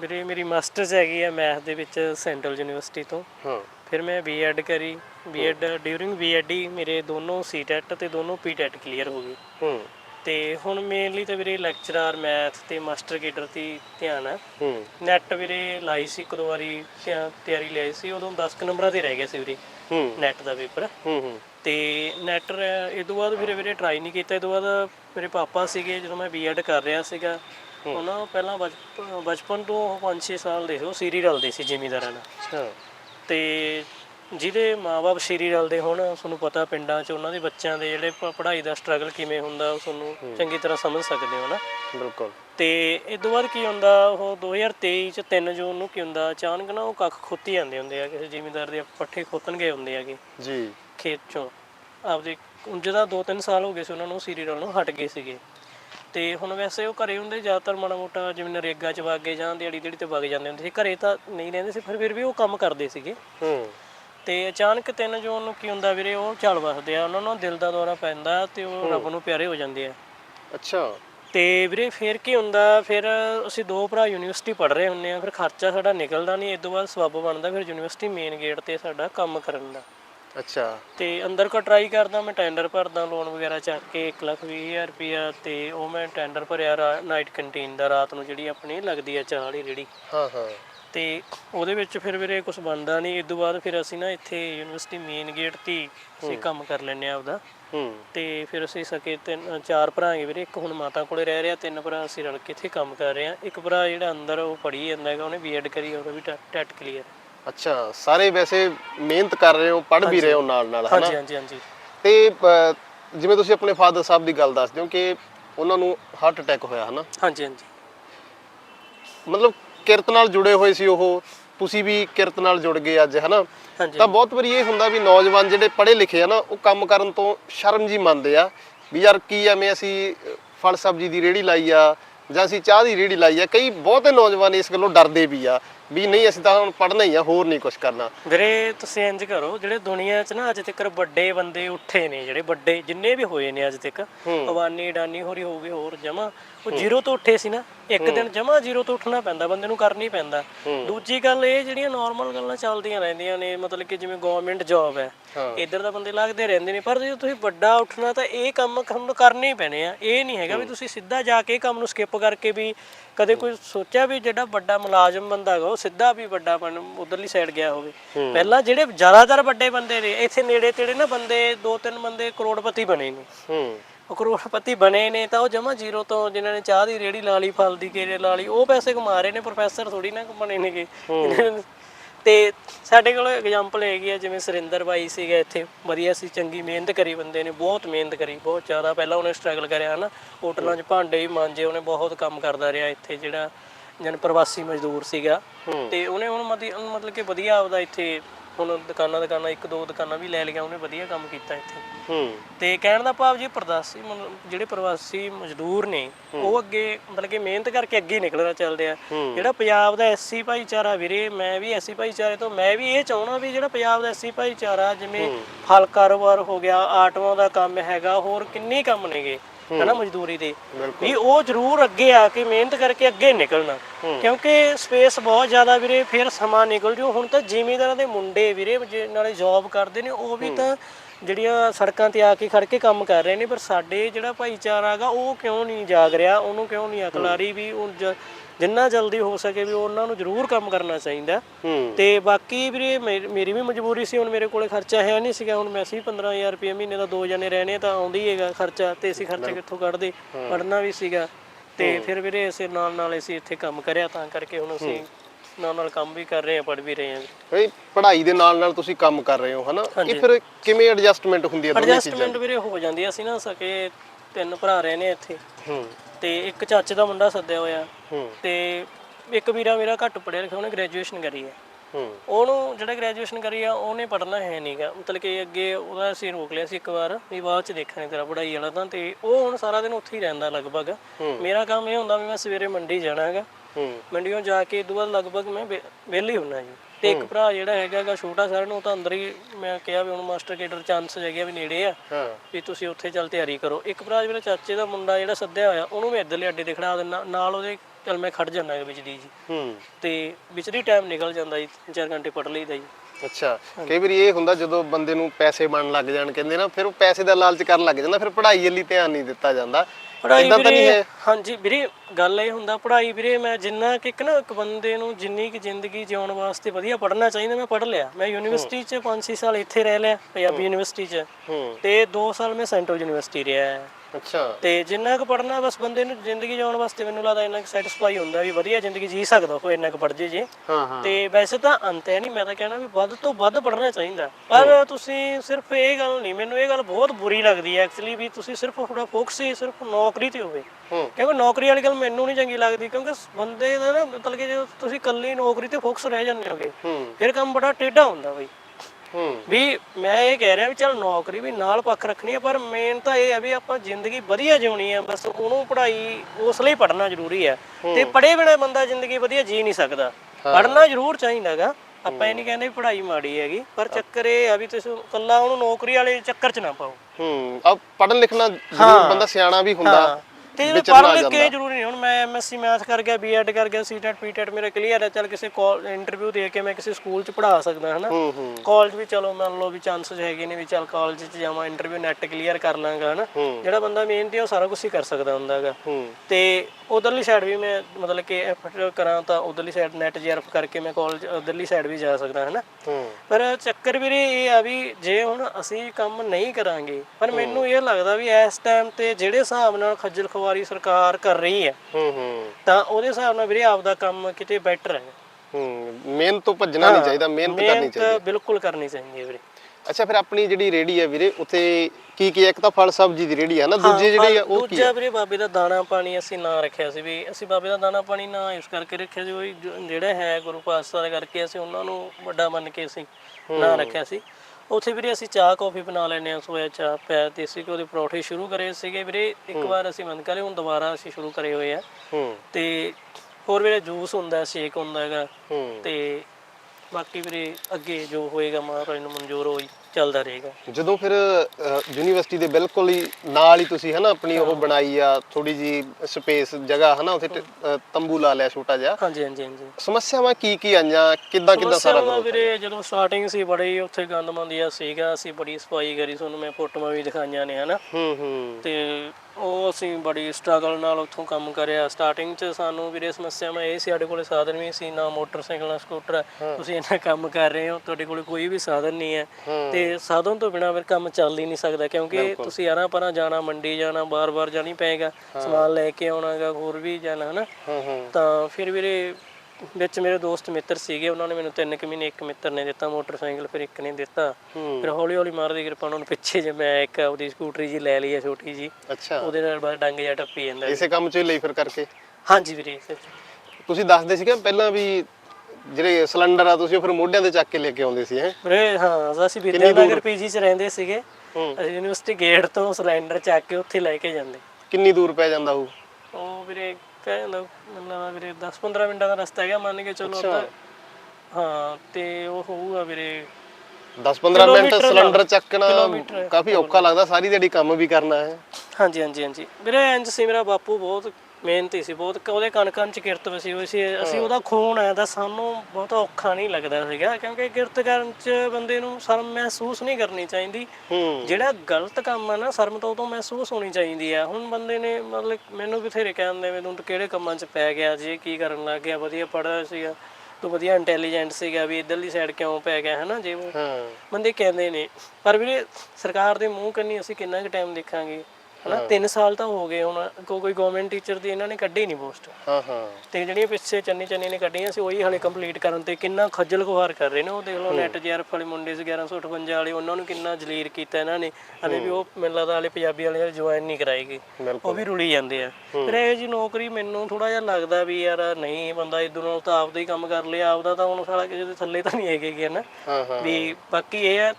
Speaker 2: ਵੀਰੇ ਮੇਰੀ ਮਾਸਟਰਸ ਹੈਗੀ ਹੈ ਮੈਥ ਦੇ ਵਿੱਚ ਸੈਂਟਰਲ ਯੂਨੀਵਰਸਿਟੀ ਤੋਂ।
Speaker 1: ਹਾਂ।
Speaker 2: ਫਿਰ ਮੈਂ ਬੀਐਡ ਕਰੀ। ਬੀਐਡ ਡਿਊਰਿੰਗ ਬੀਐਡ ਹੀ ਮੇਰੇ ਦੋਨੋਂ ਸੀਟੈਟ ਤੇ ਦੋਨੋਂ ਪੀਟੈਟ ਕਲੀਅਰ ਹੋ ਗਏ।
Speaker 1: ਹੂੰ।
Speaker 2: ਤੇ ਹੁਣ ਮੇਨਲੀ ਤਾਂ ਵੀਰੇ ਲੈਕਚਰਰ ਮੈਥ ਤੇ ਮਾਸਟਰ ਕੇਡਰ ਤੇ ਧਿਆਨ ਹੈ
Speaker 1: ਹੂੰ।
Speaker 2: ਨੈਟ ਵੀਰੇ ਲਾਈ ਸੀ ਇੱਕ ਦੋ ਵਾਰੀ ਤਿਆਰੀ ਲਈ ਸੀ। ਉਦੋਂ 10 ਕੁ ਨੰਬਰਾਂ ਤੇ ਰਹਿ ਗਿਆ ਸੀ ਵੀਰੇ
Speaker 1: ਹੂੰ।
Speaker 2: ਨੈਟ ਦਾ ਪੇਪਰ
Speaker 1: ਹੂੰ ਹੂੰ।
Speaker 2: ਤੇ ਨੈਟ ਇਹ ਤੋਂ ਬਾਅਦ ਵੀਰੇ ਵੀਰੇ ਟਰਾਈ ਨਹੀਂ ਕੀਤਾ ਇਹ ਤੋਂ ਬਾਅਦ ਮੇਰੇ ਪਾਪਾ ਸੀਗੇ ਜਦੋਂ ਮੈਂ ਬੀਐਡ ਕਰ ਰਿਹਾ ਸੀਗਾ ਉਹਨਾਂ ਪਹਿਲਾਂ ਬਚਪ- ਬਚਪਨ ਤੋਂ 5-6 ਸਾਲ ਦੇ ਸੀ ਉਹ ਸੀਰੀ ਰਲਦੇ ਸੀ ਜ਼ਿਮੀਂਦਾਰਾਂ ਨਾਲ।
Speaker 1: ਅੱਛਾ
Speaker 2: ਤੇ ਜਿਹਦੇ ਮਾਪੇ ਸ਼ੀਰੀ ਰਲਦੇ ਹੋਣ ਤੁਹਾਨੂੰ ਪਤਾ ਪਿੰਡਾਂ 'ਚ ਉਹਨਾਂ ਦੇ ਬੱਚਿਆਂ ਦੇ ਜਿਹੜੇ ਪ- ਪੜ੍ਹਾਈ ਦਾ ਸਟਰਗਲ ਕਿਵੇਂ ਹੁੰਦਾ ਉਹ ਤੁਹਾਨੂੰ ਚੰਗੀ ਤਰ੍ਹਾਂ ਸਮਝ ਸਕਦੇ ਹੋ ਨਾ?
Speaker 1: ਬਿਲਕੁਲ।
Speaker 2: ਤੇ ਇਸ ਤੋਂ ਬਾਅਦ ਕੀ ਹੁੰਦਾ ਉਹ 2023 ਚ 3 ਜੂਨ ਨੂੰ ਕੀ ਹੁੰਦਾ ਅਚਾਨਕ ਨਾ ਉਹ ਕੱਖ ਖੋਤੀ ਜਾਂਦੇ ਹੁੰਦੇ ਆ ਕਿਸੇ ਜ਼ਿਮੀਂਦਾਰ ਦੇ ਪੱਠੇ ਖੋਤਣ ਗਏ ਹੁੰਦੇ ਆਗੇ
Speaker 1: ਜੀ।
Speaker 2: ਖੇਤ ਚੋਂ। ਆਪਦੇ ਜਿਹਦਾ 2-3 ਸਾਲ ਹੋ ਗਏ ਸੀ ਉਹਨਾਂ ਨੂੰ ਸੀਰੀਅਲ ਨੂੰ ਹਟ ਗਏ ਸੀਗੇ। ਤੇ ਹੁਣ ਵੈਸੇ ਉਹ ਘਰੇ ਹੁੰਦੇ ਜ਼ਿਆਦਾਤਰ ਮਾੜਾ ਮੋਟਾ ਜਿਵੇਂ ਨਰੇਗਾ ਚ ਵਗ ਗਏ ਜਾਂ ਦਿਹਾੜੀ ਦਿਹਾੜੀ ਤੇ ਵਗ ਜਾਂਦੇ ਹੁੰਦੇ ਸੀ। ਘਰੇ ਤਾਂ ਨਹੀਂ ਰਹਿੰਦੇ ਸੀ ਫਿਰ ਫਿਰ ਵੀ ਉਹ ਕੰਮ ਕਰਦੇ ਸੀਗੇ।
Speaker 1: ਹੂੰ।
Speaker 2: ਤੇ ਅਚਾਨਕ 3 ਜੂਨ ਨੂੰ ਕੀ ਹੁੰਦਾ ਵੀਰੇ ਉਹ ਚੱਲ ਵਸਦੇ ਆ। ਉਹਨਾਂ ਨੂੰ ਦਿਲ ਦਾ ਦੌਰਾ ਪੈਂਦਾ ਤੇ ਉਹ ਰੱਬ ਨੂੰ ਪਿਆਰੇ ਹੋ ਜਾਂਦੇ ਆ।
Speaker 1: ਅੱਛਾ।
Speaker 2: ਤੇ ਵੀਰੇ ਫਿਰ ਕੀ ਹੁੰਦਾ ਫਿਰ ਅਸੀਂ ਦੋ ਭਰਾ ਯੂਨੀਵਰਸਿਟੀ ਪੜ੍ਹ ਰਹੇ ਹੁੰਨੇ ਆ। ਫਿਰ ਖਰਚਾ ਸਾਡਾ ਨਿਕਲਦਾ ਨਹੀਂ ਇਸ ਤੋਂ ਬਾਅਦ ਸਬੱਬ ਬਣਦਾ ਫਿਰ ਯੂਨੀਵਰਸਿਟੀ ਮੇਨ ਗੇਟ ਤੇ ਸਾਡਾ ਕੰਮ ਕਰਨ ਦਾ।
Speaker 1: ਅੱਛਾ।
Speaker 2: ਤੇ ਅੰਦਰ ਕੋ ਟਰਾਈ ਕਰਦਾ ਮੈਂ ਟੈਂਡਰ ਭਰਦਾ ਲੋਨ ਵਗੈਰਾ ਚੱਕ ਕੇ 1 ਲੱਖ ਵੀਹ ਹਜ਼ਾਰ ਰੁਪਇਆ ਤੇ ਉਹ ਮੈਂ ਟੈਂਡਰ ਭਰਿਆ ਨਾਈਟ ਕੰਟੀਨ ਦਾ ਰਾਤ ਨੂੰ ਜਿਹੜੀ ਆਪਣੀ ਲੱਗਦੀ ਆ ਚਾਹ ਵਾਲੀ ਰੇੜੀ।
Speaker 1: ਹਾਂ ਹਾਂ।
Speaker 2: ਤੇ ਉਹਦੇ ਵਿੱਚ ਫਿਰ ਵੀਰੇ ਕੁਝ ਬਣਦਾ ਨਹੀਂ ਇਸ ਤੋਂ ਬਾਅਦ ਫਿਰ ਅਸੀਂ ਨਾ ਇੱਥੇ ਯੂਨੀਵਰਸਿਟੀ ਮੇਨ ਗੇਟ ਤੇ ਅਸੀਂ ਕੰਮ ਕਰ ਲੈਨੇ ਆ ਆਪਦਾ।
Speaker 1: ਹੂੰ।
Speaker 2: ਤੇ ਫਿਰ ਅਸੀਂ ਸਕੇ ਤਿੰਨ ਚਾਰ ਭਰਾ ਹੈਗੇ ਵੀਰੇ ਇੱਕ ਹੁਣ ਮਾਤਾ ਕੋਲੇ ਰਹਿ ਰਿਹਾ ਤਿੰਨ ਭਰਾ ਅਸੀਂ ਰਲ ਕੇ ਇੱਥੇ ਕੰਮ ਕਰ ਰਹੇ ਆ ਇੱਕ ਭਰਾ ਜਿਹੜਾ ਅੰਦਰ ਉਹ ਪੜ੍ਹੀ ਜਾਂਦਾ ਹੈਗਾ ਉਹਨੇ ਬੀਐਡ ਕਰੀ ਉਹਦਾ ਵੀ ਟੈਟ ਕਲੀਅਰ
Speaker 1: ਅੱਛਾ ਸਾਰੇ ਵੈਸੇ ਮਿਹਨਤ ਕਰ ਰਹੇ ਹੋ ਪੜ੍ਹ ਵੀ ਰਹੇ ਹੋ ਨਾਲ ਨਾਲ ਹਨਾ?
Speaker 2: ਹਾਂਜੀ ਹਾਂਜੀ ਹਾਂਜੀ।
Speaker 1: ਤੇ ਅ, ਜਿਵੇਂ ਤੁਸੀਂ ਆਪਣੇ ਫਾਦਰ ਸਾਹਿਬ ਦੀ ਗੱਲ ਦੱਸਦੇ ਹੋ ਕਿ ਉਹਨਾਂ ਨੂੰ ਹਾਰਟ ਅਟੈਕ ਹੋਇਆ ਹਨਾ?
Speaker 2: ਹਾਂਜੀ ਹਾਂਜੀ।
Speaker 1: ਮਤਲਬ ਕਿਰਤ ਨਾਲ ਜੁੜੇ ਹੋਏ ਸੀ ਉਹ ਤੁਸੀਂ ਵੀ ਕਿਰਤ ਨਾਲ ਜੁੜ ਗਏ ਅੱਜ ਹਨਾ?
Speaker 2: ਹਾਂਜੀ।
Speaker 1: ਤਾਂ ਬਹੁਤ ਵਾਰੀ ਇਹ ਹੁੰਦਾ ਵੀ ਨੌਜਵਾਨ ਜਿਹੜੇ ਪੜ੍ਹੇ ਲਿਖੇ ਆ ਨਾ ਉਹ ਕੰਮ ਕਰਨ ਤੋਂ ਸ਼ਰਮ ਜੀ ਮੰਨਦੇ ਆ ਵੀ ਯਾਰ ਕੀ ਐਵੇਂ ਅਸੀਂ ਅ, ਫਲ ਸਬਜ਼ੀ ਦੀ ਰੇੜੀ ਲਾਈ ਆ ਜਾਂ ਅਸੀਂ ਚਾਹ ਦੀ ਰੇੜੀ ਲਾਈ ਆ ਕਈ ਬਹੁਤੇ ਨੌਜਵਾਨ ਇਸ ਗੱਲੋਂ ਡਰਦੇ ਵੀ ਆ। ਵੀ ਨਹੀਂ ਅਸੀਂ ਤਾਂ ਹੁਣ ਪੜ੍ਹਨਾ ਹੀ ਆ ਹੋਰ ਨਹੀਂ ਕੁਝ ਕਰਨਾ।
Speaker 2: ਵੀਰੇ ਤੁਸੀਂ ਇੰਜ ਕਰੋ ਜਿਹੜੇ ਦੁਨੀਆ 'ਚ ਨਾ ਅੱਜ ਤੱਕ ਵੱਡੇ ਬੰਦੇ ਉੱਠੇ ਨੇ ਜਿਹੜੇ ਵੱਡੇ ਜਿੰਨੇ ਵੀ ਹੋਏ ਨੇ ਅੱਜ ਤੱਕ ਅਵਾਨੀ ਡਾਨੀ ਹੋਰੀ ਹੋ ਗਏ ਹੋਰ ਜਮਾ ਉਹ ਜ਼ੀਰੋ ਤੋਂ ਉੱਠੇ ਸੀ ਨਾ ਇੱਕ ਦਿਨ ਜਮਾ ਜ਼ੀਰੋ ਤੋਂ ਉੱਠਣਾ ਪੈਂਦਾ ਬੰਦੇ ਨੂੰ ਕਰਨੀ ਪੈਂਦਾ। ਦੂਜੀ ਗੱਲ ਇਹ ਜਿਹੜੀਆਂ ਨਾਰਮਲ ਗੱਲਾਂ ਚੱਲਦੀਆਂ ਰਹਿੰਦੀਆਂ ਨੇ ਮਤਲਬ ਕਿ ਜਿਵੇਂ ਗਵਰਨਮੈਂਟ ਜੌਬ ਹੈ। ਇੱਧਰ ਤਾਂ ਬੰਦੇ ਲੱਗਦੇ ਰਹਿੰਦੇ ਨੇ ਪਰ ਜੇ ਤੁਸੀਂ ਵੱਡਾ ਉੱਠਣਾ ਤਾਂ ਇਹ ਕੰਮ ਤੁਹਾਨੂੰ ਕਰਨੇ ਹੀ ਪੈਣੇ ਆ। ਇਹ ਨਹੀਂ ਹੈਗਾ ਵੀ ਤੁਸੀਂ ਸਿੱਧਾ ਜਾ ਕੇ ਕੰਮ ਨੂੰ ਸਕਿਪ ਕਰਕੇ ਵੀ ਕਦੇ ਕੋਈ ਸੋਚਿਆ ਵੀ ਜਿਹੜਾ ਵੱਡਾ ਮੁਲਾਜ਼ਮ ਬੰਦਾ ਹੈਗਾ ਉਹ ਸਿੱਧਾ ਵੀ ਵੱਡਾ ਬਣ ਉਧਰਲੀ ਸਾਈਡ ਗਿਆ ਹੋਵੇ। ਪਹਿਲਾਂ ਜਿਹੜੇ ਜ਼ਿਆਦਾਤਰ ਵੱਡੇ ਬੰਦੇ ਨੇ ਇੱਥੇ ਨੇੜੇ ਤੇੜੇ ਨਾ ਬੰਦੇ ਦੋ ਤਿੰਨ ਬੰਦੇ ਕਰੋੜਪਤੀ ਬਣੇ ਨੇ।
Speaker 1: ਹੂੰ।
Speaker 2: ਉਹ ਕਰੋੜਪਤੀ ਬਣੇ ਨੇ ਤਾਂ ਉਹ ਜਮਾ ਜ਼ੀਰੋ ਤੋਂ ਜਿਨ੍ਹਾਂ ਨੇ ਚਾਹ ਦੀ ਰੇੜੀ ਲਾ ਲਈ ਫਲ ਦੀ ਕੇਰੇ ਲਾ ਲਈ ਉਹ ਪੈਸੇ ਕਮਾ ਰਹੇ ਨੇ ਪ੍ਰੋਫੈਸਰ ਥੋੜੀ ਨਾ ਬਣੇ ਨੇਗੇ। ਤੇ ਸਾਡੇ ਕੋਲ ਐਗਜ਼ਾਮਪਲ ਹੈਗੀ ਆ ਜਿਵੇਂ ਸੁਰਿੰਦਰ ਬਾਈ ਸੀਗਾ ਇੱਥੇ ਵਧੀਆ ਸੀ ਚੰਗੀ ਮਿਹਨਤ ਕਰੀ ਬੰਦੇ ਨੇ ਬਹੁਤ ਮਿਹਨਤ ਕਰੀ ਬਹੁਤ ਜ਼ਿਆਦਾ ਪਹਿਲਾਂ ਉਹਨੇ ਸਟਰਗਲ ਕਰਿਆ ਹਨਾ ਹੋਟਲਾਂ 'ਚ ਭਾਂਡੇ ਵੀ ਮਾਂਜੇ ਉਹਨੇ ਬਹੁਤ ਕੰਮ ਕਰਦਾ ਰਿਹਾ ਇੱਥੇ ਜਿਹੜਾ ਜਨ ਪ੍ਰਵਾਸੀ ਮਜ਼ਦੂਰ ਸੀਗਾ ਤੇ ਉਹਨੇ ਹੁਣ ਮਤੀ- ਮਤਲਬ ਕਿ ਵਧੀਆ ਆਪਦਾ ਇੱਥੇ ਹੁਣ ਦੁਕਾਨਾਂ ਦੁਕਾਨਾਂ ਇੱਕ ਦੋ ਦੁਕਾਨਾਂ ਵੀ ਲੈ ਲਈਆਂ ਉਹਨੇ ਵਧੀਆ ਕੰਮ ਕੀਤਾ ਇੱਥੇ।
Speaker 1: ਹੂੰ।
Speaker 2: ਤੇ ਕਹਿਣ ਦਾ ਭਾਵ ਜੀ ਪ੍ਰਵਾਸੀ ਮਨ- ਜਿਹੜੇ ਪ੍ਰਵਾਸੀ ਮਜ਼ਦੂਰ ਨੇ ਉਹ ਅੱਗੇ ਮਤਲਬ ਕਿ ਮਿਹਨਤ ਕਰਕੇ ਅੱਗੇ ਨਿਕਲਣਾ ਚੱਲਦੇ ਆ। ਜਿਹੜਾ ਪੰਜਾਬ ਦਾ ਐਸਸੀ ਭਾਈਚਾਰਾ ਵੀਰੇ ਮੈਂ ਵੀ ਐਸਸੀ ਭਾਈਚਾਰੇ ਤੋਂ ਮੈਂ ਵੀ ਇਹ ਚਾਹਣਾ ਵੀ ਜਿਹੜਾ ਪੰਜਾਬ ਦਾ ਐਸਸੀ ਭਾਈਚਾਰਾ ਜਿਵੇਂ ਫਲ ਕਾਰੋਬਾਰ ਹੋ ਗਿਆ ਆਟੋਆਂ ਦਾ ਕੰਮ ਹੈਗਾ ਹੋਰ ਕਿੰਨੇ ਕੰਮ ਨੇਗੇ। ਹਨਾ ਮਜ਼ਦੂਰੀ ਦੇ। ਵੀ ਉਹ ਜ਼ਰੂਰ ਅੱਗੇ ਆ ਕੇ ਮਿਹਨਤ ਕਰਕੇ ਅੱਗੇ ਨਿਕਲਣਾ। ਕਿਉਂਕਿ ਸਪੇਸ ਬਹੁਤ ਜ਼ਿਆਦਾ ਵੀਰੇ ਫਿਰ ਸਮਾਂ ਨਿਕਲ ਜੂ। ਹੁਣ ਤਾਂ ਜ਼ਿਮੀਂਦਾਰਾਂ ਦੇ ਮੁੰਡੇ ਵੀਰੇ ਨਾਲੇ ਜੌਬ ਕਰਦੇ ਨੇ ਉਹ ਵੀ ਤਾਂ ਜਿਹੜੀਆਂ ਸੜਕਾਂ ਤੇ ਆ ਕੇ ਖੜ ਕੇ ਕੰਮ ਕਰ ਰਹੇ ਨੇ ਪਰ ਸਾਡੇ ਜਿਹੜਾ ਭਾਈਚਾਰਾ ਹੈਗਾ ਉਹ ਕਿਉਂ ਨਹੀਂ ਜਾਗ ਰਿਹਾ? ਉਹਨੂੰ ਕਿਉਂ ਨਹੀਂ ਅਕਲ ਆ ਰਹੀ ਵੀ ਉਹ ਜਿੰਨਾ ਜਲਦੀ ਹੋ ਸਕੇ ਵੀ ਉਹਨਾਂ ਨੂੰ ਜ਼ਰੂਰ ਕੰਮ ਕਰਨਾ ਚਾਹੀਦਾ। ਤੇ ਬਾਕੀ ਵੀਰੇ ਮੇਰੀ ਵੀ ਮਜਬੂਰੀ ਸੀ ਹੁਣ ਮੇਰੇ ਕੋਲੇ ਖਰਚਾ ਹੈ ਨਹੀਂ ਸੀਗਾ ਹੁਣ ਮੈਂ ਸੀ 15000 ਰੁਪਏ ਮਹੀਨੇ ਦਾ ਦੋ ਜਣੇ ਰਹਿਣੇ ਤਾਂ ਆਉਂਦਾ ਹੈਗਾ ਖਰਚਾ ਤੇ ਅਸੀਂ ਖਰਚਾ ਕਿੱਥੋਂ ਕੱਢਦੇ? ਪੜਨਾ ਵੀ ਸੀਗਾ। ਤੇ ਫਿਰ ਵੀਰੇ ਅਸੀਂ ਨਾਲ ਨਾਲ ਅਸੀਂ ਇੱਥੇ ਕੰਮ ਕਰਿਆ ਤਾਂ ਕਰਕੇ ਹੁਣ ਅਸੀਂ ਨਾਲ ਨਾਲ ਕੰਮ ਵੀ ਕਰ ਰਹੇ ਹਾਂ ਪੜ ਵੀ ਰਹੇ ਹਾਂ।
Speaker 1: ਬਈ ਪੜ੍ਹਾਈ ਦੇ ਨਾਲ ਨਾਲ ਤੁਸੀਂ ਕੰਮ ਕਰ ਰਹੇ ਹੋ ਹਨਾ? ਇਹ ਫਿਰ ਕਿਵੇਂ ਐਡਜਸਟਮੈਂਟ ਹੁੰਦੀ ਹੈ ਦੋਵੇਂ ਚੀਜ਼ਾਂ
Speaker 2: ਐਡਜਸਟਮੈਂਟ ਵੀਰੇ ਹੋ ਜਾਂਦੀ ਆ। ਅਸੀਂ ਨਾ ਸਕੇ ਤਿੰਨ ਭਰਾ ਰਹੇ ਨੇ ਇੱਥੇ।
Speaker 1: ਹੂੰ।
Speaker 2: ਤੇ ਇੱਕ ਚਾਚੇ ਦਾ ਮੁੰਡਾ ਸੱਦਿਆ ਹੋਇਆ। ਤੇ ਇੱਕ ਵੀਰਾ ਮੇਰਾ ਘੱਟ ਪੜਿਆ ਲਿਖਿਆ ਉਹਨੇ ਗ੍ਰੈਜੂਏਸ਼ਨ ਕਰੀ ਹੈ।
Speaker 1: ਹੂੰ।
Speaker 2: ਉਹਨੂੰ ਜਿਹੜਾ ਗ੍ਰੈਜੂਏਸ਼ਨ ਕਰੀ ਆ ਉਹਨੇ ਪੜਨਾ ਹੈ ਨਹੀਂਗਾ ਮਤਲਬ ਕਿ ਅੱਗੇ ਉਹਦਾ ਅਸੀਂ ਰੋਕ ਲਿਆ ਸੀ ਇੱਕ ਵਾਰ ਵੀ ਬਾਅਦ ਚ ਦੇਖਾਂਗੇ ਤੇਰਾ ਪੜਾਈ ਵਾਲਾ ਤਾਂ। ਤੇ ਉਹ ਹੁਣ ਸਾਰਾ ਦਿਨ ਉੱਥੇ ਹੀ ਰਹਿੰਦਾ ਲਗਭਗ। ਮੇਰਾ ਕੰਮ ਇਹ ਹੁੰਦਾ ਵੀ ਮੈਂ ਸਵੇਰੇ ਮੰਡੀ ਜਾਣਾ ਹੈਗਾ।
Speaker 1: ਹੂੰ।
Speaker 2: ਮੰਡੀੋਂ ਜਾ ਕੇ ਇਦੋਂ ਬਾਅਦ ਲਗਭਗ ਮੈਂ ਵਿਹਲੀ ਹੁੰਨਾ ਜੀ। ਤੇ ਇੱਕ ਭਰਾ ਜਿਹੜਾ ਹੈਗਾ ਗਾ ਛੋਟਾ ਸਾਰਿਆਂ ਨੂੰ ਤਾਂ ਅੰਦਰ ਹੀ ਮੈਂ ਕਿਹਾ ਵੀ ਹੁਣ ਮਾਸਟਰ ਕੇਡਰ ਚਾਂਸ ਹੈਗੇ ਵੀ ਨੇੜੇ ਆ। ਵੀ ਤੁਸੀਂ ਉੱਥੇ ਚੱਲ ਤਿਆਰੀ ਕਰੋ। ਇੱਕ ਭਰਾ ਜਿਹੜਾ ਚਾਚੇ ਦਾ ਮੁੰਡਾ ਜਿਹੜਾ ਸੱਦਿਆ ਹੋਇਆ ਉਹਨੂੰ ਮੈਂ ਇੱਧਰਲੇ ਅੱਡੇ ਤੇ ਖੜਾ ਦਿੰਦਾ ਨਾਲ ਉਹਦੇ ਚੱਲ ਮੈਂ ਖੜ ਜਾਂਦਾ ਵਿੱਚ ਦੀ ਜੀ।
Speaker 1: ਹੂੰ।
Speaker 2: ਤੇ ਵਿੱਚ ਦੀ ਟਾਈਮ ਨਿਕਲ ਜਾਂਦਾ ਜੀ 3-4 ਘੰਟੇ ਪੜ ਲਈਦਾ ਜੀ।
Speaker 1: ਅੱਛਾ ਕਈ ਵਾਰੀ ਇਹ ਹੁੰਦਾ ਜਦੋਂ ਬੰਦੇ ਨੂੰ ਪੈਸੇ ਬਣਨ ਲੱਗ ਜਾਣ ਕਹਿੰਦੇ ਨਾ ਫਿਰ ਉਹ ਪੈਸੇ ਦਾ ਲਾਲਚ ਕਰਨ ਲੱਗ ਜਾਂਦਾ ਫਿਰ ਪੜ੍ਹਾਈ ਵੱਲ ਧਿਆਨ ਨਹੀਂ ਦਿੱਤਾ ਜਾਂਦਾ।
Speaker 2: ਪੜ੍ਹਾਈ
Speaker 1: ਤਾਂ ਨਹੀਂ ਹੈ?
Speaker 2: ਹਾਂਜੀ ਵੀਰੇ ਗੱਲ ਇਹ ਹੁੰਦਾ ਪੜ੍ਹਾਈ ਵੀਰੇ ਮੈਂ ਜਿੰਨਾ ਕਿ ਇੱਕ ਨਾ ਇੱਕ ਬੰਦੇ ਨੂੰ ਜਿੰਨੀ ਕਿ ਜ਼ਿੰਦਗੀ ਜਿਉਣ ਵਾਸਤੇ ਵਧੀਆ ਪੜ੍ਹਨਾ ਚਾਹੀਦਾ ਮੈਂ ਪੜ੍ਹ ਲਿਆ। ਮੈਂ ਯੂਨੀਵਰਸਿਟੀ 'ਚ 5-6 ਸਾਲ ਇੱਥੇ ਰਹਿ ਲਿਆ ਪੰਜਾਬੀ ਯੂਨੀਵਰਸਿਟੀ 'ਚ। ਤੇ 2 ਸਾਲ ਮੈਂ ਸੈਂਟਰਲ ਯੂਨੀਵਰਸਿਟੀ ਰਿਹਾ। ਹੈ
Speaker 1: ਅੱਛਾ।
Speaker 2: ਤੇ ਜਿੰਨਾ ਕੁ ਪੜ੍ਹਨਾ ਬਸ ਬੰਦੇ ਨੂੰ ਜ਼ਿੰਦਗੀ ਜਿਉਣ ਵਾਸਤੇ ਮੈਨੂੰ ਲੱਗਦਾ ਇੰਨਾ ਕੁ ਸੈਟੀਸਫਾਈ ਹੁੰਦਾ ਵੀ ਵਧੀਆ ਜ਼ਿੰਦਗੀ ਜੀ ਸਕਦਾ ਕੋਈ ਇੰਨਾ ਕੁ ਪੜ੍ਹ ਜੇ। ਜੇ
Speaker 1: ਹਾਂ ਹਾਂ।
Speaker 2: ਤੇ ਵੈਸੇ ਤਾਂ ਅੰਤ ਹੈ ਨਹੀਂ ਮੈਂ ਤਾਂ ਕਹਿਣਾ ਵੀ ਵੱਧ ਤੋਂ ਵੱਧ ਪੜ੍ਹਨਾ ਚਾਹੀਦਾ। ਪਰ ਤੁਸੀਂ ਸਿਰਫ ਇਹ ਗੱਲ ਨਹੀਂ ਮੈਨੂੰ ਇਹ ਗੱਲ ਬਹੁਤ ਬੁਰੀ ਲੱਗਦੀ ਹੈ ਐਕਚੁਅਲੀ ਵੀ ਤੁਸੀਂ ਸਿਰਫ ਥੋੜਾ ਫੋਕਸ ਹੀ ਸਿਰਫ ਨੌਕਰੀ ਤੇ ਹੋਵੇ।
Speaker 1: ਹੂੰ।
Speaker 2: ਕਿਉਂਕਿ ਨੌਕਰੀ ਵਾਲੀ ਗੱਲ ਮੈਨੂੰ ਨਹੀਂ ਚੰਗੀ ਲੱਗਦੀ ਕਿਉਂਕਿ ਬੰਦੇ ਦਾ ਨਾ ਮਤਲਬ ਕਿ ਜਦੋਂ ਤੁਸੀਂ ਇਕੱਲੀ ਨੌਕਰੀ ਤੇ ਫੋਕਸ ਰਹਿ ਜਾਂਦੇ ਹੋਗੇ
Speaker 1: ਹੂੰ।
Speaker 2: ਫਿਰ ਕੰਮ ਬੜਾ ਟੇਢਾ ਹੁੰਦਾ ਬਈ। ਵੀ ਮੈਂ ਇਹ ਕਹਿ ਰਿਹਾ ਵੀ ਚਲ ਨੌਕਰੀ ਵੀ ਨਾਲ ਪੱਖ ਰੱਖਣੀ ਹੈ ਪਰ ਮੇਨ ਤਾਂ ਇਹ ਹੈ ਵੀ ਆਪਾਂ ਜ਼ਿੰਦਗੀ ਵਧੀਆ ਜਿਉਣੀ ਹੈ ਬਸ ਉਹਨੂੰ ਪੜ੍ਹਾਈ ਉਸ ਲਈ ਪੜ੍ਹਨਾ ਜ਼ਰੂਰੀ ਹੈ। ਤੇ ਪੜ੍ਹੇ ਬਿਨਾਂ ਬੰਦਾ ਜ਼ਿੰਦਗੀ ਵਧੀਆ ਜੀ ਨਹੀਂ ਸਕਦਾ। ਪੜ੍ਹਨਾ ਜ਼ਰੂਰ ਚਾਹੀਦਾਗਾ ਆਪਾਂ ਇਹ ਨਹੀਂ ਕਹਿੰਦੇ ਪੜ੍ਹਾਈ ਮਾੜੀ ਹੈਗੀ ਪਰ ਚੱਕਰ ਇਹ ਆ ਵੀ ਤੁਸੀਂ ਇਕੱਲਾ ਉਹਨੂੰ ਨੌਕਰੀ ਵਾਲੇ ਚੱਕਰ 'ਚ ਨਾ ਪਾਓ।
Speaker 1: ਹੂੰ ਆ ਪੜਨ ਲਿਖਣਾ ਜ਼ਰੂਰ ਬੰਦਾ ਸਿਆਣਾ ਵੀ ਹੁੰਦਾ।
Speaker 2: ਤੇ
Speaker 1: ਵਿੱਚ
Speaker 2: ਪੜ੍ਹ ਲਿਖ। ਕੇ ਜ਼ਰੂਰੀ ਨਹੀਂ ਹੁਣ ਮੈਂ ਐਮਐਸਸੀ ਮੈਥ ਕਰ ਗਿਆ ਬੀਐਡ ਕਰ ਗਿਆ ਸੀਟੈਟ ਪੀਟੈਟ ਮੇਰਾ ਕਲੀਅਰ ਹੈ ਚਲ ਕਿਸੇ ਕਾਲ ਇੰਟਰਵਿਊ ਦੇ ਕੇ ਮੈਂ ਕਿਸੇ ਸਕੂਲ 'ਚ ਪੜ੍ਹਾ ਸਕਦਾ ਹਨਾ?
Speaker 1: ਹੂੰ ਹੂੰ।
Speaker 2: ਕਾਲਜ ਵੀ ਚਲੋ ਮੰਨ ਲਓ ਵੀ ਚਾਂਸਸ ਹੈਗੇ ਨੇ ਵੀ ਚਲ ਕਾਲਜ 'ਚ ਜਾਵਾਂ ਇੰਟਰਵਿਊ ਨੈਟ ਕਲੀਅਰ ਕਰ ਲਾਂਗਾ ਹਨਾ? ਜਿਹੜਾ ਬੰਦਾ ਮਿਹਨਤੀ ਉਹ ਸਾਰਾ ਕੁਝ ਹੀ ਕਰ ਸਕਦਾ ਹੁੰਦਾਗਾ
Speaker 1: ਹੂੰ।
Speaker 2: ਤੇ ਉਧਰਲੀ ਸਾਈਡ ਵੀ ਮੈਂ ਮਤਲਬ ਕਿ ਐਫਰਟ ਕਰਾਂ ਤਾਂ ਉਧਰਲੀ ਸਾਈਡ ਨੈਟ ਜਰਫ ਕਰਕੇ ਮੈਂ ਕਾਲਜ ਉਧਰਲੀ ਸਾਈਡ ਵੀ ਜਾ ਸਕਦਾ ਹਨਾ? ਪਰ ਚੱਕਰ ਵੀਰੇ ਇਹ ਆ ਵੀ ਜੇ ਹੁਣ ਅਸੀਂ ਕੰਮ ਨਹੀਂ ਕਰਾਂਗੇ ਪਰ ਮੈਨੂੰ ਇਹ ਲੱਗਦਾ ਵੀ ਇਸ ਟਾਈਮ ਤੇ ਜਿਹੜੇ ਹਿਸਾਬ ਨਾਲ ਖੱਜਲ ਖਵਾਰੀ ਸਰਕਾਰ ਕਰ ਰਹੀ ਹੈ
Speaker 1: ਹੂੰ ਹੂੰ।
Speaker 2: ਤਾਂ ਉਹਦੇ ਹਿਸਾਬ ਨਾਲ ਵੀਰੇ ਆਪਦਾ ਕੰਮ ਕਿਤੇ ਬੈਟਰ ਹੈ।
Speaker 1: ਹੂੰ ਮਿਹਨਤ ਤੋਂ ਭੱਜਣਾ ਨਹੀਂ ਚਾਹੀਦਾ ਮਿਹਨਤ ਕਰਨੀ
Speaker 2: ਮਿਹਨਤ
Speaker 1: ਚਾਹੀਦੀ
Speaker 2: ਬਿਲਕੁਲ ਕਰਨੀ ਚਾਹੀਦੀ ਹੈ ਵੀਰੇ।
Speaker 1: ਅੱਛਾ ਫਿਰ ਆਪਣੀ ਜਿਹੜੀ ਰੇੜੀ ਹੈ ਵੀਰੇ ਉੱਥੇ ਕੀ ਕੀ ਹੈ? ਇੱਕ ਤਾਂ ਫਲ ਸਬਜ਼ੀ ਦੀ ਰੇੜੀ ਹੈ ਨਾ ਦੂਜੀ ਜਿਹੜੀ ਹੈ ਉਹ ਕੀ
Speaker 2: ਦੂਜਾ ਵੀਰੇ ਬਾਬੇ ਦਾ ਦਾਣਾ ਪਾਣੀ ਅਸੀਂ ਨਾਂ ਰੱਖਿਆ ਸੀ ਵੀ ਅਸੀਂ ਬਾਬੇ ਦਾ ਦਾਣਾ ਪਾਣੀ ਨਾਂ ਇਸ ਕਰਕੇ ਰੱਖਿਆ ਸੀ ਵੀ ਜੋ- ਜਿਹੜਾ ਹੈ ਗੁਰੂ ਪਾਤਸ਼ਾਹ ਕਰਕੇ ਅਸੀਂ ਉਹਨਾਂ ਨੂੰ ਵੱਡਾ ਮੰਨ ਕੇ ਅਸੀਂ ਨਾਂ ਰੱਖਿਆ ਸੀ। ਉੱਥੇ ਵੀਰੇ ਅਸੀਂ ਚਾਹ ਕੌਫੀ ਬਣਾ ਲੈਂਦੇ ਹਾਂ ਸੋਇਆ ਚਾਹ ਪਿਆ ਦੇਸੀ ਘਿਓ ਦੇ ਪਰੌਠੇ ਸ਼ੁਰੂ ਕਰੇ ਸੀਗੇ ਵੀਰੇ। ਇੱਕ ਵਾਰ ਅਸੀਂ ਬੰਦ ਕਰੇ ਹੁਣ ਦੁਬਾਰਾ ਅਸੀਂ ਸ਼ੁਰੂ ਕਰੇ ਹੋਏ ਆ।
Speaker 1: ਹੂੰ।
Speaker 2: ਤੇ ਹੋਰ ਵੀਰੇ ਜੂਸ ਹੁੰਦਾ ਸ਼ੇਕ ਹੁੰਦਾ ਹੈਗਾ।
Speaker 1: ਹੂੰ।
Speaker 2: ਤੇ ਬਾਕੀ ਵੀਰੇ ਅੱਗੇ ਜੋ ਹੋਏਗਾ ਮਹਾਰਾਜ ਨੂੰ ਮਨਜ਼ੂਰ ਹੋਈ ਚੱਲਦਾ ਰਹੇਗਾ।
Speaker 1: ਜਦੋਂ ਫਿਰ ਯੂਨੀਵਰਸਿਟੀ ਦੇ ਬਿਲਕੁਲ ਹੀ ਨਾਲ ਹੀ ਤੁਸੀਂ ਹਨਾ ਆਪਣੀ ਉਹ ਬਣਾਈ ਆ ਥੋੜੀ ਜੀ ਸਪੇਸ ਜਗ੍ਹਾ ਹਨਾ ਉੱਥੇ ਤੰਬੂ ਲਾ ਲਿਆ ਛੋਟਾ ਜਿਹਾ।
Speaker 2: ਹਾਂਜੀ ਹਾਂਜੀ ਹਾਂਜੀ।
Speaker 1: ਸਮੱਸਿਆਵਾਂ ਕੀ ਕੀ ਆਈਆਂ? ਕਿੱਦਾਂ ਕਿੱਦਾਂ ਸਾਰਾ
Speaker 2: ਸਮੱਸਿਆਵਾਂ ਵੀਰੇ ਜਦੋਂ ਸਟਾਰਟਿੰਗ ਸੀ ਬੜੀ ਉੱਥੇ ਗੰਦਮੰਦੀਆ ਸੀਗਾ ਅਸੀਂ ਬੜੀ ਸਫ਼ਾਈ ਕਰੀ ਤੁਹਾਨੂੰ ਮੈਂ ਫੋਟੋਆਂ ਵੀ ਦਿਖਾਈਆਂ ਨੇ ਹਨਾ।
Speaker 1: ਹੂੰ ਹੂੰ।
Speaker 2: ਤੇ ਉਹ ਅਸੀਂ ਬੜੀ ਸਟਰਗਲ ਨਾਲ ਉੱਥੋਂ ਕੰਮ ਕਰਿਆ। ਸਟਾਰਟਿੰਗ 'ਚ ਸਾਨੂੰ ਵੀਰੇ ਸਮੱਸਿਆਵਾਂ ਇਹ ਸੀ ਸਾਡੇ ਕੋਲੇ ਸਾਧਨ ਵੀ ਸੀ ਨਾ ਮੋਟਰਸਾਈਕਲ ਨਾ ਸਕੂਟਰ। ਤੁਸੀਂ ਇੰਨਾ ਕੰਮ ਕਰ ਰਹੇ ਹੋ ਤੁਹਾਡੇ ਕੋਲੇ ਕੋਈ ਵੀ ਸਾਧਨ ਨਹੀਂ ਹੈ। ਤੇ ਸਾਧਨ ਤੋਂ ਬਿਨਾ ਫਿਰ ਕੰਮ ਚੱਲ ਹੀ ਨਹੀਂ ਸਕਦਾ ਕਿਉਂਕਿ ਤੁਸੀਂ ਆਰਾਂ ਪਰਾਂ ਜਾਣਾ ਮੰਡੀ ਜਾਣਾ ਬਾਰ-ਬਾਰ ਜਾਣੀ ਪਏਗਾ। ਸਮਾਨ ਲੈ ਕੇ ਆਉਣਾਗਾ ਹੋਰ ਵੀ ਜਾਣਾ ਹਨਾ? ਤਾਂ ਫਿਰ ਵੀਰੇ ਵਿੱਚ ਮੇਰੇ ਦੋਸਤ ਮਿੱਤਰ ਸੀਗੇ ਉਹਨਾਂ ਨੇ ਮੈਨੂੰ ਤਿੰਨ ਕੁ ਮਹੀਨੇ ਇੱਕ ਮਿੱਤਰ ਨੇ ਦਿੱਤਾ ਮੋਟਰਸਾਈਕਲ ਫਿਰ ਇੱਕ ਨੇ ਦਿੱਤਾ। ਫਿਰ ਹੌਲੀ ਹੌਲੀ ਮਾਰਦੀ ਕਿਰਪਾ ਉਹਨਾਂ ਨੂੰ ਪਿੱਛੇ ਜੇ ਮੈਂ ਇੱਕ ਆਪਦੀ ਸਕੂਟਰੀ ਜੀ ਲੈ ਲਈ ਹੈ ਛੋਟੀ ਜੀ
Speaker 1: ਅੱਛਾ।
Speaker 2: ਉਹਦੇ ਨਾਲ ਬਸ ਡੰਗ ਜਿਹਾ ਟੱਪੀ ਜਾਂਦਾ।
Speaker 1: ਇਸੇ ਕੰਮ ਚ ਹੀ ਲਈ ਫਿਰ ਕਰਕੇ?
Speaker 2: ਹਾਂਜੀ ਵੀਰੇ
Speaker 1: ਤੁਸੀਂ ਦੱਸਦੇ ਸੀਗੇ ਪਹਿਲਾਂ ਵੀ ਜਿਹੜੇ ਸਿਲੰਡਰ ਆ ਤੁਸੀਂ ਫਿਰ ਮੋਢਿਆਂ ਤੇ ਚੱਕ ਕੇ ਲੈ ਕੇ ਆਉਂਦੇ ਸੀ ਹੈ?
Speaker 2: ਵੀਰੇ ਹਾਂ ਅਸੀਂ ਵਿਦਿਆਨਗਰ ਪੀਜੀ ਚ ਰਹਿੰਦੇ ਸੀਗੇ। ਯੂਨੀਵਰਸਿਟੀ ਗੇਟ ਤੋਂ ਸਿਲੰਡਰ ਚੱਕ ਕੇ ਉੱਥੇ ਲੈ ਕੇ ਜਾਂਦੇ।
Speaker 1: ਕਿੰਨੀ ਦੂਰ ਪੈ ਜਾਂਦਾ ਉਹ?
Speaker 2: ਉਹ ਵੀਰੇ ਕਹਿ ਜਾਂਦਾ ਮੈਨੂੰ ਵੀਰੇ 10-15 ਮਿੰਟਾਂ ਦਾ ਰਸਤਾ ਹੈਗਾ ਮੰਨ ਕੇ ਚਲੋ ਅੱਧਾ। ਹਾਂ ਤੇ ਉਹ ਹੋਊਗਾ ਵੀਰੇ
Speaker 1: 10-15 ਮਿੰਟ ਸਿਲੰਡਰ ਚੱਕਣਾ ਕਾਫੀ ਔਖਾ ਲੱਗਦਾ ਸਾਰੀ ਦਿਹਾੜੀ ਕੰਮ ਵੀ ਕਰਨਾ ਹੈ।
Speaker 2: ਹਾਂਜੀ ਹਾਂਜੀ ਹਾਂਜੀ। ਵੀਰੇ ਇੰਜ ਸੀ ਮੇਰਾ ਬਾਪੂ ਬਹੁਤ ਮਿਹਨਤੀ ਸੀ ਬਹੁਤ ਕ- ਉਹਦੇ ਕਣ ਕਣ ਚ ਕਿਰਤ ਵਸੀ ਹੋਈ ਸੀ। ਅਸੀਂ ਉਹਦਾ ਖੂਨ ਹੈ ਤਾਂ ਸਾਨੂੰ ਬਹੁਤ ਔਖਾ ਨਹੀਂ ਲੱਗਦਾ ਸੀਗਾ ਕਿਉਂਕਿ ਕਿਰਤ ਕਰਨ ਚ ਬੰਦੇ ਨੂੰ ਸ਼ਰਮ ਮਹਿਸੂਸ ਨਹੀਂ ਕਰਨੀ ਚਾਹੀਦੀ।
Speaker 1: ਹੂੰ।
Speaker 2: ਜਿਹੜਾ ਗਲਤ ਕੰਮ ਆ ਨਾ ਸ਼ਰਮ ਤਾਂ ਉਦੋਂ ਮਹਿਸੂਸ ਹੋਣੀ ਚਾਹੀਦੀ ਆ। ਹੁਣ ਬੰਦੇ ਨੇ ਮਤਲਬ ਮੈਨੂੰ ਬਥੇਰੇ ਕਹਿੰਦੇ ਮੈਨੂੰ ਤੂੰ ਕਿਹੜੇ ਕੰਮਾਂ 'ਚ ਪੈ ਗਿਆ ਜੀ ਕੀ ਕਰਨ ਲੱਗ ਗਿਆ ਵਧੀਆ ਪੜ੍ਹਦਾ ਸੀਗਾ ਤੂੰ ਵਧੀਆ ਇੰਟੈਲੀਜੈਂਟ ਸੀਗਾ ਵੀ ਇਧਰਲੀ ਸਾਈਡ ਕਿਉਂ ਪੈ ਗਿਆ ਹਨਾ ਜੇ ਉਹ
Speaker 1: ਹਾਂ।
Speaker 2: ਬੰਦੇ ਕਹਿੰਦੇ ਨੇ। ਪਰ ਵੀਰੇ ਸਰਕਾਰ ਦੇ ਮੂੰਹ ਕੰਨੀ ਅਸੀਂ ਕਿੰਨਾ ਕੁ ਟਾਈਮ ਦੇਖਾਂਗੇ। ਹਨਾ 3 ਸਾਲ ਤਾਂ ਹੋ ਗਏ ਹੁਣ ਕੋ ਕੋਈ ਗਵਰਨਮੈਂਟ ਟੀਚਰ ਦੀ ਇਹਨਾਂ ਨੇ ਕੱਢੀ ਨਹੀਂ ਪੋਸਟ
Speaker 1: ਹਾਂ ਹਾਂ।
Speaker 2: ਤੇ ਜਿਹੜੀਆਂ ਪਿੱਛੇ ਚੰਨੀ ਚੰਨੀ ਨੇ ਕੱਢੀਆਂ ਸੀ ਉਹੀ ਹਲੇ ਕੰਪਲੀਟ ਕਰਨ ਤੇ ਕਿੰਨਾ ਖੱਜਲ ਖੁਆਰ ਕਰ ਰਹੇ ਨੇ ਉਹ ਦੇਖ ਲਓ ਨੈਟ ਜੀਆਰਐਫ ਵਾਲੇ ਮੁੰਡੇ ਸੀ 1158 ਵਾਲੇ ਉਹਨਾਂ ਨੂੰ ਕਿੰਨਾ ਜਲੀਲ ਕੀਤਾ ਇਹਨਾਂ ਨੇ। ਹਲੇ ਵੀ ਉਹ ਮੈਨੂੰ ਲੱਗਦਾ ਹਲੇ ਪੰਜਾਬੀ ਵਾਲੇ ਜੁਆਇਨ ਨਹੀਂ ਕਰਾਏਗੀ
Speaker 1: ਬਿਲਕੁਲ
Speaker 2: ਉਹ ਵੀ ਰੁਲੀ ਜਾਂਦੇ ਆ। ਫਿਰ ਇਹ ਜੀ ਨੌਕਰੀ ਮੈਨੂੰ ਥੋੜਾ ਜਿਹਾ ਲੱਗਦਾ ਵੀ ਯਾਰ ਨਹੀਂ ਬੰਦਾ ਇਦੋਂ ਨਾਲ ਤਾਂ ਆਪਦਾ ਹੀ ਕੰਮ ਕਰ ਲਿਆ ਆਪਦਾ ਤਾਂ ਹੁਣ ਸਾਲਾ ਕਿਸੇ ਦੇ ਥੱਲੇ ਤਾਂ ਨਹੀਂ ਹੈਗੇ ਗੇ ਨਾ
Speaker 1: ਹਾਂ ਹਾਂ।
Speaker 2: ਵੀ ਬਾਕੀ ਇਹ ਆ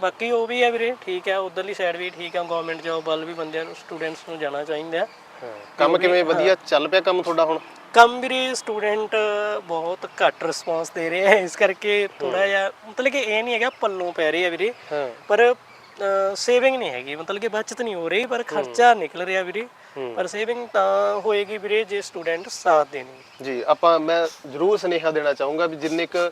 Speaker 2: ਬਾਕੀ ਉਹ ਵੀ ਹੈ ਵੀਰੇ ਠੀਕ ਹੈ ਉਧਰਲੀ ਸਾਈਡ ਵੀ ਠੀਕ ਆ ਗਵਰਨਮੈਂਟ ਜੋਬ ਵੱਲ ਵੀ ਬੰਦਿਆਂ ਨੂੰ ਸਟੂਡੈਂਟਸ ਨੂੰ ਜਾਣਾ ਚਾਹੀਦਾ
Speaker 1: ਹਾਂ। ਕੰਮ ਕਿਵੇਂ ਵਧੀਆ ਚੱਲ ਪਿਆ ਕੰਮ ਤੁਹਾਡਾ ਹੁਣ?
Speaker 2: ਕੰਮ ਵੀਰੇ ਸਟੂਡੈਂਟ ਬਹੁਤ ਘੱਟ ਰਿਸਪੌਂਸ ਦੇ ਰਹੇ ਆ ਇਸ ਕਰਕੇ ਥੋੜਾ ਜਿਹਾ ਮਤਲਬ ਕਿ ਇਹ ਨਹੀਂ ਹੈਗਾ ਪੱਲੋਂ ਪੈ ਰਹੀ ਹੈ ਵੀਰੇ
Speaker 1: ਹਾਂ।
Speaker 2: ਪਰ ਸੇਵਿੰਗ ਨਹੀਂ ਹੈਗੀ ਮਤਲਬ ਕਿ ਬਚਤ ਨਹੀਂ ਹੋ ਰਹੀ ਪਰ ਖਰਚਾ ਨਿਕਲ ਰਿਹਾ ਵੀਰੇ। ਪਰ ਸੇਵਿੰਗ ਤਾਂ ਹੋਏਗੀ ਵੀਰੇ ਜੇ ਸਟੂਡੈਂਟ ਸਾਥ ਦੇਣਗੇ।
Speaker 1: ਜੀ ਆਪਾਂ ਮੈਂ ਜ਼ਰੂਰ ਸੁਨੇਹਾ ਦੇਣਾ ਚਾਹੂੰਗਾ ਵੀ ਜਿੰਨੇ ਕ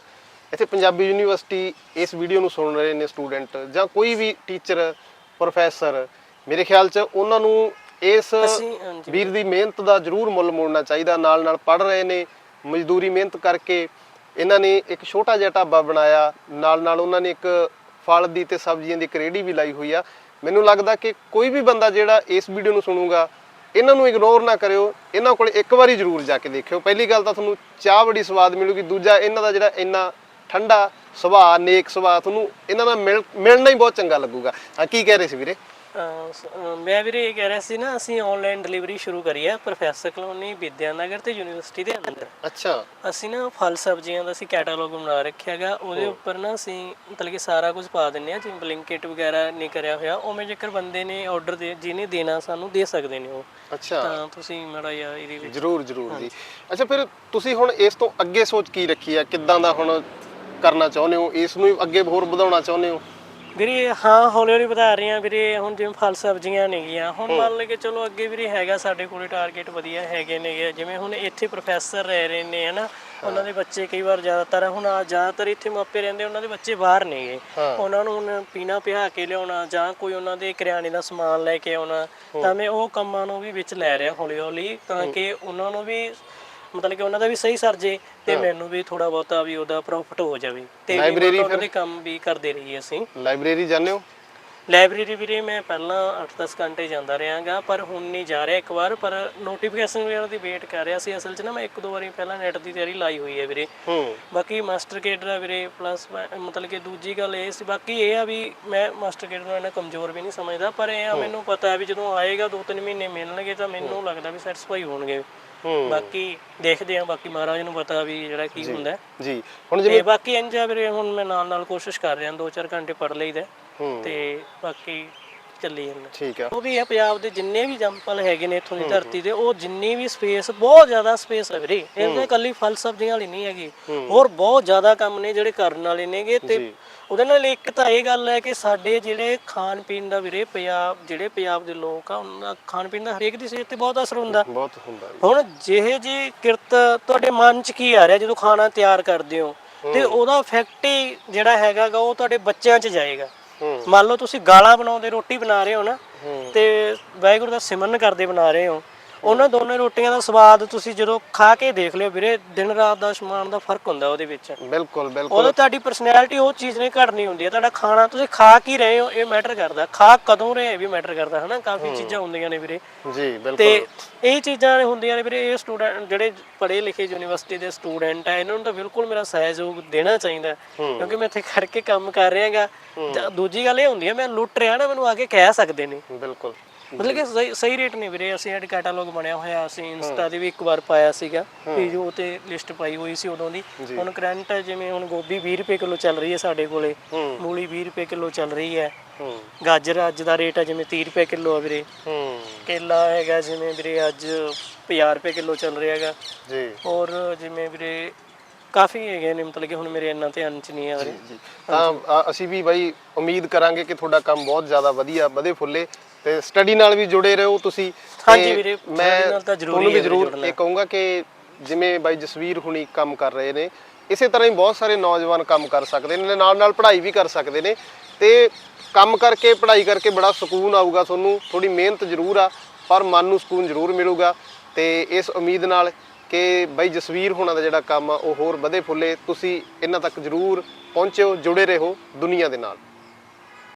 Speaker 1: ਇੱਥੇ ਪੰਜਾਬੀ ਯੂਨੀਵਰਸਿਟੀ ਇਸ ਵੀਡੀਓ ਨੂੰ ਸੁਣ ਰਹੇ ਨੇ ਸਟੂਡੈਂਟ ਜਾਂ ਕੋਈ ਵੀ ਟੀਚਰ ਪ੍ਰੋਫੈਸਰ ਮੇਰੇ ਖਿਆਲ 'ਚ ਉਹਨਾਂ ਨੂੰ ਇਸ ਵੀਰ ਦੀ ਮਿਹਨਤ ਦਾ ਜ਼ਰੂਰ ਮੁੱਲ ਮੋੜਨਾ ਚਾਹੀਦਾ ਨਾਲ ਨਾਲ ਪੜ ਰਹੇ ਨੇ ਮਜ਼ਦੂਰੀ ਮਿਹਨਤ ਕਰਕੇ ਇਹਨਾਂ ਨੇ ਇੱਕ ਛੋਟਾ ਜਿਹਾ ਢਾਬਾ ਬਣਾਇਆ ਨਾਲ ਨਾਲ ਉਹਨਾਂ ਨੇ ਇੱਕ ਫਲ ਦੀ ਤੇ ਸਬਜ਼ੀਆਂ ਦੀ ਇੱਕ ਰੇਹੜੀ ਵੀ ਲਾਈ ਹੋਈ ਆ। ਮੈਨੂੰ ਲੱਗਦਾ ਕਿ ਕੋਈ ਵੀ ਬੰਦਾ ਜਿਹੜਾ ਇਸ ਵੀਡੀਓ ਨੂੰ ਸੁਣੂਗਾ ਇਹਨਾਂ ਨੂੰ ਇਗਨੋਰ ਨਾ ਕਰਿਓ ਇਹਨਾਂ ਕੋਲ ਇੱਕ ਵਾਰੀ ਜ਼ਰੂਰ ਜਾ ਕੇ ਦੇਖਿਓ। ਪਹਿਲੀ ਗੱਲ ਤਾਂ ਤੁਹਾਨੂੰ ਚਾਹ ਬੜੀ ਸਵਾਦ ਮਿਲੂਗੀ ਦੂਜਾ ਇਹਨਾਂ ਦਾ ਜਿਹੜਾ ਇੰਨਾ ਠੰਡਾ ਸੁਭਾਅ ਨੇਕ ਸੁਭਾਅ ਤੁਹਾਨੂੰ ਇਹਨਾਂ ਨਾਲ ਮਿਲ ਮਿਲਣਾ ਹੀ ਬਹੁਤ ਚੰਗਾ ਲੱਗੂਗਾ। ਆ ਕੀ ਕਹਿ ਰਹੇ ਸੀ ਵੀਰੇ?
Speaker 2: ਮੈਂ ਵੀਰੇ ਇਹ ਕਹਿ ਰਿਹਾ ਸੀ ਨਾ ਅਸੀਂ ਆਨਲਾਈਨ ਡਿਲੀਵਰੀ ਸ਼ੁਰੂ ਕਰੀ ਹੈ ਪ੍ਰੋਫੈਸਰ ਕਲੋਨੀ ਵਿਦਿਆ ਨਗਰ ਤੇ ਯੂਨੀਵਰਸਿਟੀ ਦੇ ਅੰਦਰ।
Speaker 1: ਅੱਛਾ।
Speaker 2: ਅਸੀਂ ਨਾ ਫਲ ਸਬਜ਼ੀਆਂ ਦਾ ਅਸੀਂ ਕੈਟਾਲੌਗ ਬਣਾ ਰੱਖਿਆ ਹੈਗਾ ਉਹਦੇ ਉੱਪਰ ਨਾ ਅਸੀਂ ਮਤਲਬ ਕਿ ਸਾਰਾ ਕੁਝ ਪਾ ਦਿੰਨੇ ਆ ਜਿਵੇਂ ਬਲਿੰਕਟ ਵਗੈਰਾ ਨਹੀਂ ਕਰਿਆ ਹੋਇਆ ਉਵੇਂ ਜੇਕਰ ਬੰਦੇ ਨੇ ਆਰਡਰ ਦੇ ਜਿਹਨੇ ਦੇਣਾ ਸਾਨੂੰ ਦੇ ਸਕਦੇ ਨੇ ਉਹ।
Speaker 1: ਅੱਛਾ।
Speaker 2: ਤਾਂ ਤੁਸੀਂ ਮਾੜਾ ਜਿਹਾ ਇਹਦੇ ਵਿੱਚ
Speaker 1: ਜਰੂਰ ਜਰੂਰ ਜੀ। ਅੱਛਾ ਫਿਰ ਤੁਸੀਂ ਹੁਣ ਇਸ ਤੋਂ ਅੱਗੇ ਸੋਚ ਕੀ ਰੱਖੀ ਆ? ਕਿੱਦਾਂ ਦਾ ਹੁਣ ਕਰਨਾ ਚਾਹੁੰਦੇ ਹੋ? ਇਸ ਨੂੰ ਅੱਗੇ ਹੋਰ ਵਧਾਉਣਾ ਚਾਹੁੰਦੇ ਹੋ?
Speaker 2: ਵੀਰੇ ਹਾਂ ਹੌਲੀ ਹੌਲੀ ਵਧਾ ਰਹੇ ਆ ਵੀਰੇ। ਹੁਣ ਜਿਵੇਂ ਫਲ ਸਬਜ਼ੀਆਂ ਨੇਗੀਆਂ। ਹੁਣ ਮੰਨ ਲਓ ਕਿ ਚਲੋ ਅੱਗੇ ਵੀਰੇ ਹੈਗਾ ਸਾਡੇ ਕੋਲੇ ਟਾਰਗੇਟ ਵਧੀਆ ਹੈਗੇ ਨੇਗੇ। ਜਿਵੇਂ ਹੁਣ ਇੱਥੇ ਪ੍ਰੋਫੈਸਰ ਰਹਿ ਰਹੇ ਨੇ ਹਨਾ। ਉਹਨਾਂ ਦੇ ਬੱਚੇ ਕਈ ਵਾਰ ਜ਼ਿਆਦਾਤਰ ਹੁਣ ਆ ਜ਼ਿਆਦਾਤਰ ਇੱਥੇ ਮਾਪੇ ਰਹਿੰਦੇ ਉਹਨਾਂ ਦੇ ਬੱਚੇ ਬਾਹਰ ਨੇਗੇ। ਉਹਨਾਂ ਨੂੰ ਹੁਣ ਪੀਣਾ ਪਿਹਾ ਕੇ ਲਿਆਉਣਾ ਜਾਂ ਕੋਈ ਉਹਨਾਂ ਦੇ ਕਰਿਆਨੇ ਦਾ ਸਮਾਨ ਲੈ ਕੇ ਆਉਣਾ ਤਾਂ ਮੈਂ ਉਹ ਕੰਮਾਂ ਨੂੰ ਵੀ ਵਿੱਚ ਲੈ ਰਿਹਾ ਹੌਲੀ ਹੌਲੀ ਤਾਂ ਕਿ ਉਹਨਾਂ ਨੂੰ ਵੀ ਮਤਲਬ ਕਿ ਉਹਨਾਂ ਦਾ ਵੀ ਸਹੀ ਸਰ ਜੇ ਤੇ ਮੈਨੂੰ ਵੀ ਥੋੜਾ ਬਹੁਤਾ ਵੀ ਉਹਦਾ ਪ੍ਰੋਫਿਟ ਹੋ ਜਾਵੇ ਤੇ ਲਾਇਬ੍ਰੇਰੀ ਦੇ ਕੰਮ ਵੀ ਕਰਦੇ ਰਹੀਏ ਅਸੀਂ।
Speaker 1: ਲਾਇਬ੍ਰੇਰੀ ਜਾਂਦੇ ਹੋ?
Speaker 2: ਲਾਇਬ੍ਰੇਰੀ ਵੀਰੇ ਮੈਂ ਪਹਿਲਾਂ 8-10 ਘੰਟੇ ਜਾਂਦਾ ਰਿਹਾਗਾ ਪਰ ਹੁਣ ਨਹੀਂ ਜਾ ਰਿਹਾ ਇੱਕ ਵਾਰ ਪਰ ਨੋਟੀਫਿਕੇਸ਼ਨ ਵਗੈਰਾ ਦੀ ਵੇਟ ਕਰ ਰਿਹਾ ਸੀ ਅਸਲ 'ਚ ਨਾ ਮੈਂ ਇੱਕ ਦੋ ਵਾਰੀ ਪਹਿਲਾਂ ਨੈਟ ਦੀ ਤਿਆਰੀ ਲਾਈ ਹੋਈ ਹੈ ਵੀਰੇ।
Speaker 1: ਹੂੰ।
Speaker 2: ਬਾਕੀ ਮਾਸਟਰ ਕੇਡਰ ਆ ਵੀਰੇ ਪਲੱਸ ਮਤਲਬ ਕਿ ਦੂਜੀ ਗੱਲ ਇਹ ਸੀ ਬਾਕੀ ਇਹ ਆ ਵੀ ਮੈਂ ਮਾਸਟਰ ਕੇਡਰ ਨੂੰ ਇੰਨਾ ਕਮਜ਼ੋਰ ਵੀ ਨਹੀਂ ਸਮਝਦਾ ਪਰ ਇਹ ਆ ਮੈਨੂੰ ਪਤਾ ਹੈ ਵੀ ਜਦੋਂ ਆਏਗਾ 2-3 ਮਹੀਨੇ ਮਿਲਣਗੇ ਤਾਂ ਮੈਨੂੰ ਲੱਗਦਾ ਵੀ ਸੈਟੀਸਫਾਈ ਹੋਣਗੇ। ਬਾਕੀ ਦੇਖਦੇ ਆ ਬਾਕੀ ਮਹਾਰਾਜ ਨੂੰ ਪਤਾ ਵੀ ਜਿਹੜਾ ਕੀ ਹੁੰਦਾ।
Speaker 1: ਜੀ। ਹੁਣ ਜਿਵੇਂ
Speaker 2: ਤੇ ਬਾਕੀ ਇੰਜ ਆ ਵੀਰੇ ਹੁਣ ਮੈਂ ਨਾਲ ਨਾਲ ਕੋਸ਼ਿਸ਼ ਕਰ ਰਿਹਾ 2-4 ਘੰਟੇ ਪੜ ਲਈਦਾ। ਤੇ ਬਾਕੀ ਚੱਲੀ ਜਾਂਦਾ।
Speaker 1: ਠੀਕ ਆ।
Speaker 2: ਉਹ ਵੀ ਹੈ ਪੰਜਾਬ ਦੇ ਜਿੰਨੇ ਵੀ ਜੰਪਲ ਹੈਗੇ ਨੇ ਇੱਥੋਂ ਦੀ ਧਰਤੀ ਦੇ ਉਹ ਜਿੰਨੀ ਵੀ ਸਪੇਸ ਬਹੁਤ ਜ਼ਿਆਦਾ ਸਪੇਸ ਹੈ ਵੀਰੇ। ਇਹ ਤਾਂ ਇਕੱਲੀ ਫਲ ਸਬਜ਼ੀਆਂ ਵਾਲੀ ਨਹੀਂ ਹੈਗੀ। ਹੋਰ ਬਹੁਤ ਜ਼ਿਆਦਾ ਕੰਮ ਨੇ ਜਿਹੜੇ ਕਰਨ ਵਾਲੇ ਨੇਗੇ ਤੇ ਉਹਦੇ ਨਾਲ ਇੱਕ ਤਾਂ ਇਹ ਗੱਲ ਹੈ ਕਿ ਸਾਡੇ ਜਿਹੜੇ ਖਾਣ ਪੀਣ ਦਾ ਵੀਰੇ ਪੰਜਾਬ ਜਿਹੜੇ ਪੰਜਾਬ ਦੇ ਲੋਕ ਆ ਉਹਨਾਂ ਦਾ ਖਾਣ ਪੀਣ ਦਾ ਹਰੇਕ ਦੀ ਸਿਹਤ ਤੇ ਬਹੁਤ ਅਸਰ ਹੁੰਦਾ।
Speaker 1: ਬਹੁਤ ਹੁੰਦਾ
Speaker 2: ਹੁਣ ਜਿਹੇ ਜੀ ਕਿਰਤ ਤੁਹਾਡੇ ਮਨ 'ਚ ਕੀ ਆ ਰਿਹਾ ਜਦੋਂ ਖਾਣਾ ਤਿਆਰ ਕਰਦੇ ਹੋ? ਤੇ ਉਹਦਾ ਇਫੈਕਟ ਹੀ ਜਿਹੜਾ ਹੈਗਾਗਾ ਉਹ ਤੁਹਾਡੇ ਬੱਚਿਆਂ 'ਚ ਜਾਏਗਾ। ਮੰਨ ਲਓ ਤੁਸੀਂ ਗਾਲਾਂ ਬਣਾਉਂਦੇ ਰੋਟੀ ਬਣਾ ਰਹੇ ਹੋ ਨਾ। ਤੇ ਵਾਹਿਗੁਰੂ ਦਾ ਸਿਮਰਨ ਕਰਦੇ ਬਣਾ ਰਹੇ ਹੋ। ਉਹਨਾਂ ਦੋਨੇ ਰੋਟੀਆਂ ਦਾ ਸਵਾਦ ਤੁਸੀਂ ਜਦੋਂ ਖਾ ਕੇ ਦੇਖ ਲਿਓ ਵੀਰੇ ਦਿਨ ਰਾਤ ਦਾ ਸਮਾਨ ਦਾ ਫ਼ਰਕ ਹੁੰਦਾ ਉਹਦੇ ਵਿੱਚ।
Speaker 1: ਬਿਲਕੁਲ ਬਿਲਕੁਲ।
Speaker 2: ਉਹਦੇ ਤੁਹਾਡੀ ਪਰਸਨੈਲਿਟੀ ਉਹ ਚੀਜ਼ ਨਹੀਂ ਘਟਣੀ ਹੁੰਦੀ ਹੈ ਤੁਹਾਡਾ ਖਾਣਾ ਤੁਸੀਂ ਖਾ ਕੀ ਰਹੇ ਹੋ ਇਹ ਮੈਟਰ ਕਰਦਾ। ਖਾ ਕਦੋਂ ਰਹੇ ਇਹ ਵੀ ਮੈਟਰ ਕਰਦਾ ਹਨਾ? ਕਾਫੀ ਚੀਜ਼ਾਂ ਹੁੰਦੀਆਂ ਨੇ ਵੀਰੇ।
Speaker 1: ਜੀ ਬਿਲਕੁਲ।
Speaker 2: ਤੇ ਇਹ ਚੀਜ਼ਾਂ ਹੁੰਦੀਆਂ ਨੇ ਵੀਰੇ ਇਹ ਸਟੂਡੈਂਟ ਜਿਹੜੇ ਪੜ੍ਹੇ ਲਿਖੇ ਯੂਨੀਵਰਸਿਟੀ ਦੇ ਸਟੂਡੈਂਟ ਆ ਇਹਨਾਂ ਨੂੰ ਤਾਂ ਬਿਲਕੁਲ ਮੇਰਾ ਸਹਿਯੋਗ ਦੇਣਾ ਚਾਹੀਦਾ ਹੈ। ਕਿਉਂਕਿ ਮੈਂ ਇੱਥੇ ਖੜ ਕੇ ਕੰਮ ਕਰ ਰਿਹਾਗਾ ਦੂਜੀ ਗੱਲ ਇਹ ਹੁੰਦੀ ਹੈ ਮੈਂ ਲੁੱਟ ਰਿਹਾ ਨਾ ਮੈਨੂੰ ਆ ਕੇ ਕਹਿ ਸਕਦੇ ਨੇ।
Speaker 1: ਬਿਲਕੁਲ।
Speaker 2: ਮਤਲਬ ਕਿ ਸਹੀ ਸਹੀ ਰੇਟ ਨਹੀਂ ਵੀਰੇ ਅਸੀਂ ਐਡ ਕੈਟਾਲੌਗ ਬਣਿਆ ਹੋਇਆ ਅਸੀਂ ਇੰਸਟਾ ਤੇ ਵੀ ਇੱਕ ਵਾਰ ਪਾਇਆ ਸੀਗਾ ਪੀਜੂ ਤੇ ਲਿਸਟ ਪਾਈ ਹੋਈ ਸੀ ਉਦੋਂ ਦੀ। ਹੁਣ ਕਰੰਟ ਜਿਵੇਂ ਹੁਣ ਗੋਭੀ 20 ਰੁਪਏ ਕਿਲੋ ਚੱਲ ਰਹੀ ਹੈ ਸਾਡੇ ਕੋਲੇ। ਮੂਲੀ 20 ਰੁਪਏ ਕਿਲੋ ਚੱਲ ਰਹੀ ਹੈ। ਗਾਜਰ ਅੱਜ ਦਾ ਰੇਟ ਹੈ ਜਿਵੇਂ 30 ਰੁਪਏ ਕਿਲੋ ਆ ਵੀਰੇ। ਕੇਲਾ ਹੈਗਾ ਜਿਵੇਂ ਵੀਰੇ ਅੱਜ 50 ਰੁਪਏ ਕਿਲੋ ਚੱਲ ਰਿਹਾ ਹੈਗਾ।
Speaker 1: ਜੀ।
Speaker 2: ਔਰ ਜਿਵੇਂ ਵੀਰੇ ਕਾਫੀ ਹੈਗੇ ਨੇ ਮਤਲਬ ਕਿ ਹੁਣ ਮੇਰੇ ਇੰਨਾ ਧਿਆਨ ਚ ਨਹੀਂ ਆ ਰਹੇ।
Speaker 1: ਜੀ। ਤਾਂ ਅਸੀਂ ਵੀ ਬਾਈ ਉਮੀਦ ਕਰਾਂਗੇ ਕਿ ਤੁਹਾਡਾ ਕੰਮ ਬਹੁਤ ਜ਼ਿਆਦਾ ਵਧੀਆ ਵਧੇ ਫੁੱਲੇ। ਤੇ ਸਟੱਡੀ ਨਾਲ ਵੀ ਜੁੜੇ ਰਹੋ ਤੁਸੀਂ।
Speaker 2: ਹਾਂਜੀ ਵੀਰੇ,
Speaker 1: ਮੈਂ ਤੁਹਾਨੂੰ ਵੀ ਜ਼ਰੂਰ। ਇਹ ਕਹੂੰਗਾ ਕਿ ਜਿਵੇਂ ਬਾਈ ਜਸਵੀਰ ਹੁਣੀ ਕੰਮ ਕਰ ਰਹੇ ਨੇ ਇਸੇ ਤਰ੍ਹਾਂ ਹੀ ਬਹੁਤ ਸਾਰੇ ਨੌਜਵਾਨ ਕੰਮ ਕਰ ਸਕਦੇ ਨੇ ਨਾਲ ਨਾਲ ਪੜ੍ਹਾਈ ਵੀ ਕਰ ਸਕਦੇ ਨੇ। ਤੇ ਕੰਮ ਕਰਕੇ ਪੜ੍ਹਾਈ ਕਰਕੇ ਬੜਾ ਸਕੂਨ ਆਊਗਾ ਤੁਹਾਨੂੰ ਥੋੜੀ ਮਿਹਨਤ ਜ਼ਰੂਰ ਆ ਪਰ ਮਨ ਨੂੰ ਸਕੂਨ ਜ਼ਰੂਰ ਮਿਲੂਗਾ। ਤੇ ਇਸ ਉਮੀਦ ਨਾਲ ਕਿ ਬਾਈ ਜਸਵੀਰ ਹੋਣਾ ਦਾ ਜਿਹੜਾ ਕੰਮ ਆ ਉਹ ਹੋਰ ਵਧੇ ਫੁੱਲੇ। ਤੁਸੀਂ ਇਹਨਾਂ ਤੱਕ ਜ਼ਰੂਰ ਪਹੁੰਚਿਓ ਜੁੜੇ ਰਹੋ ਦੁਨੀਆ ਦੇ ਨਾਲ।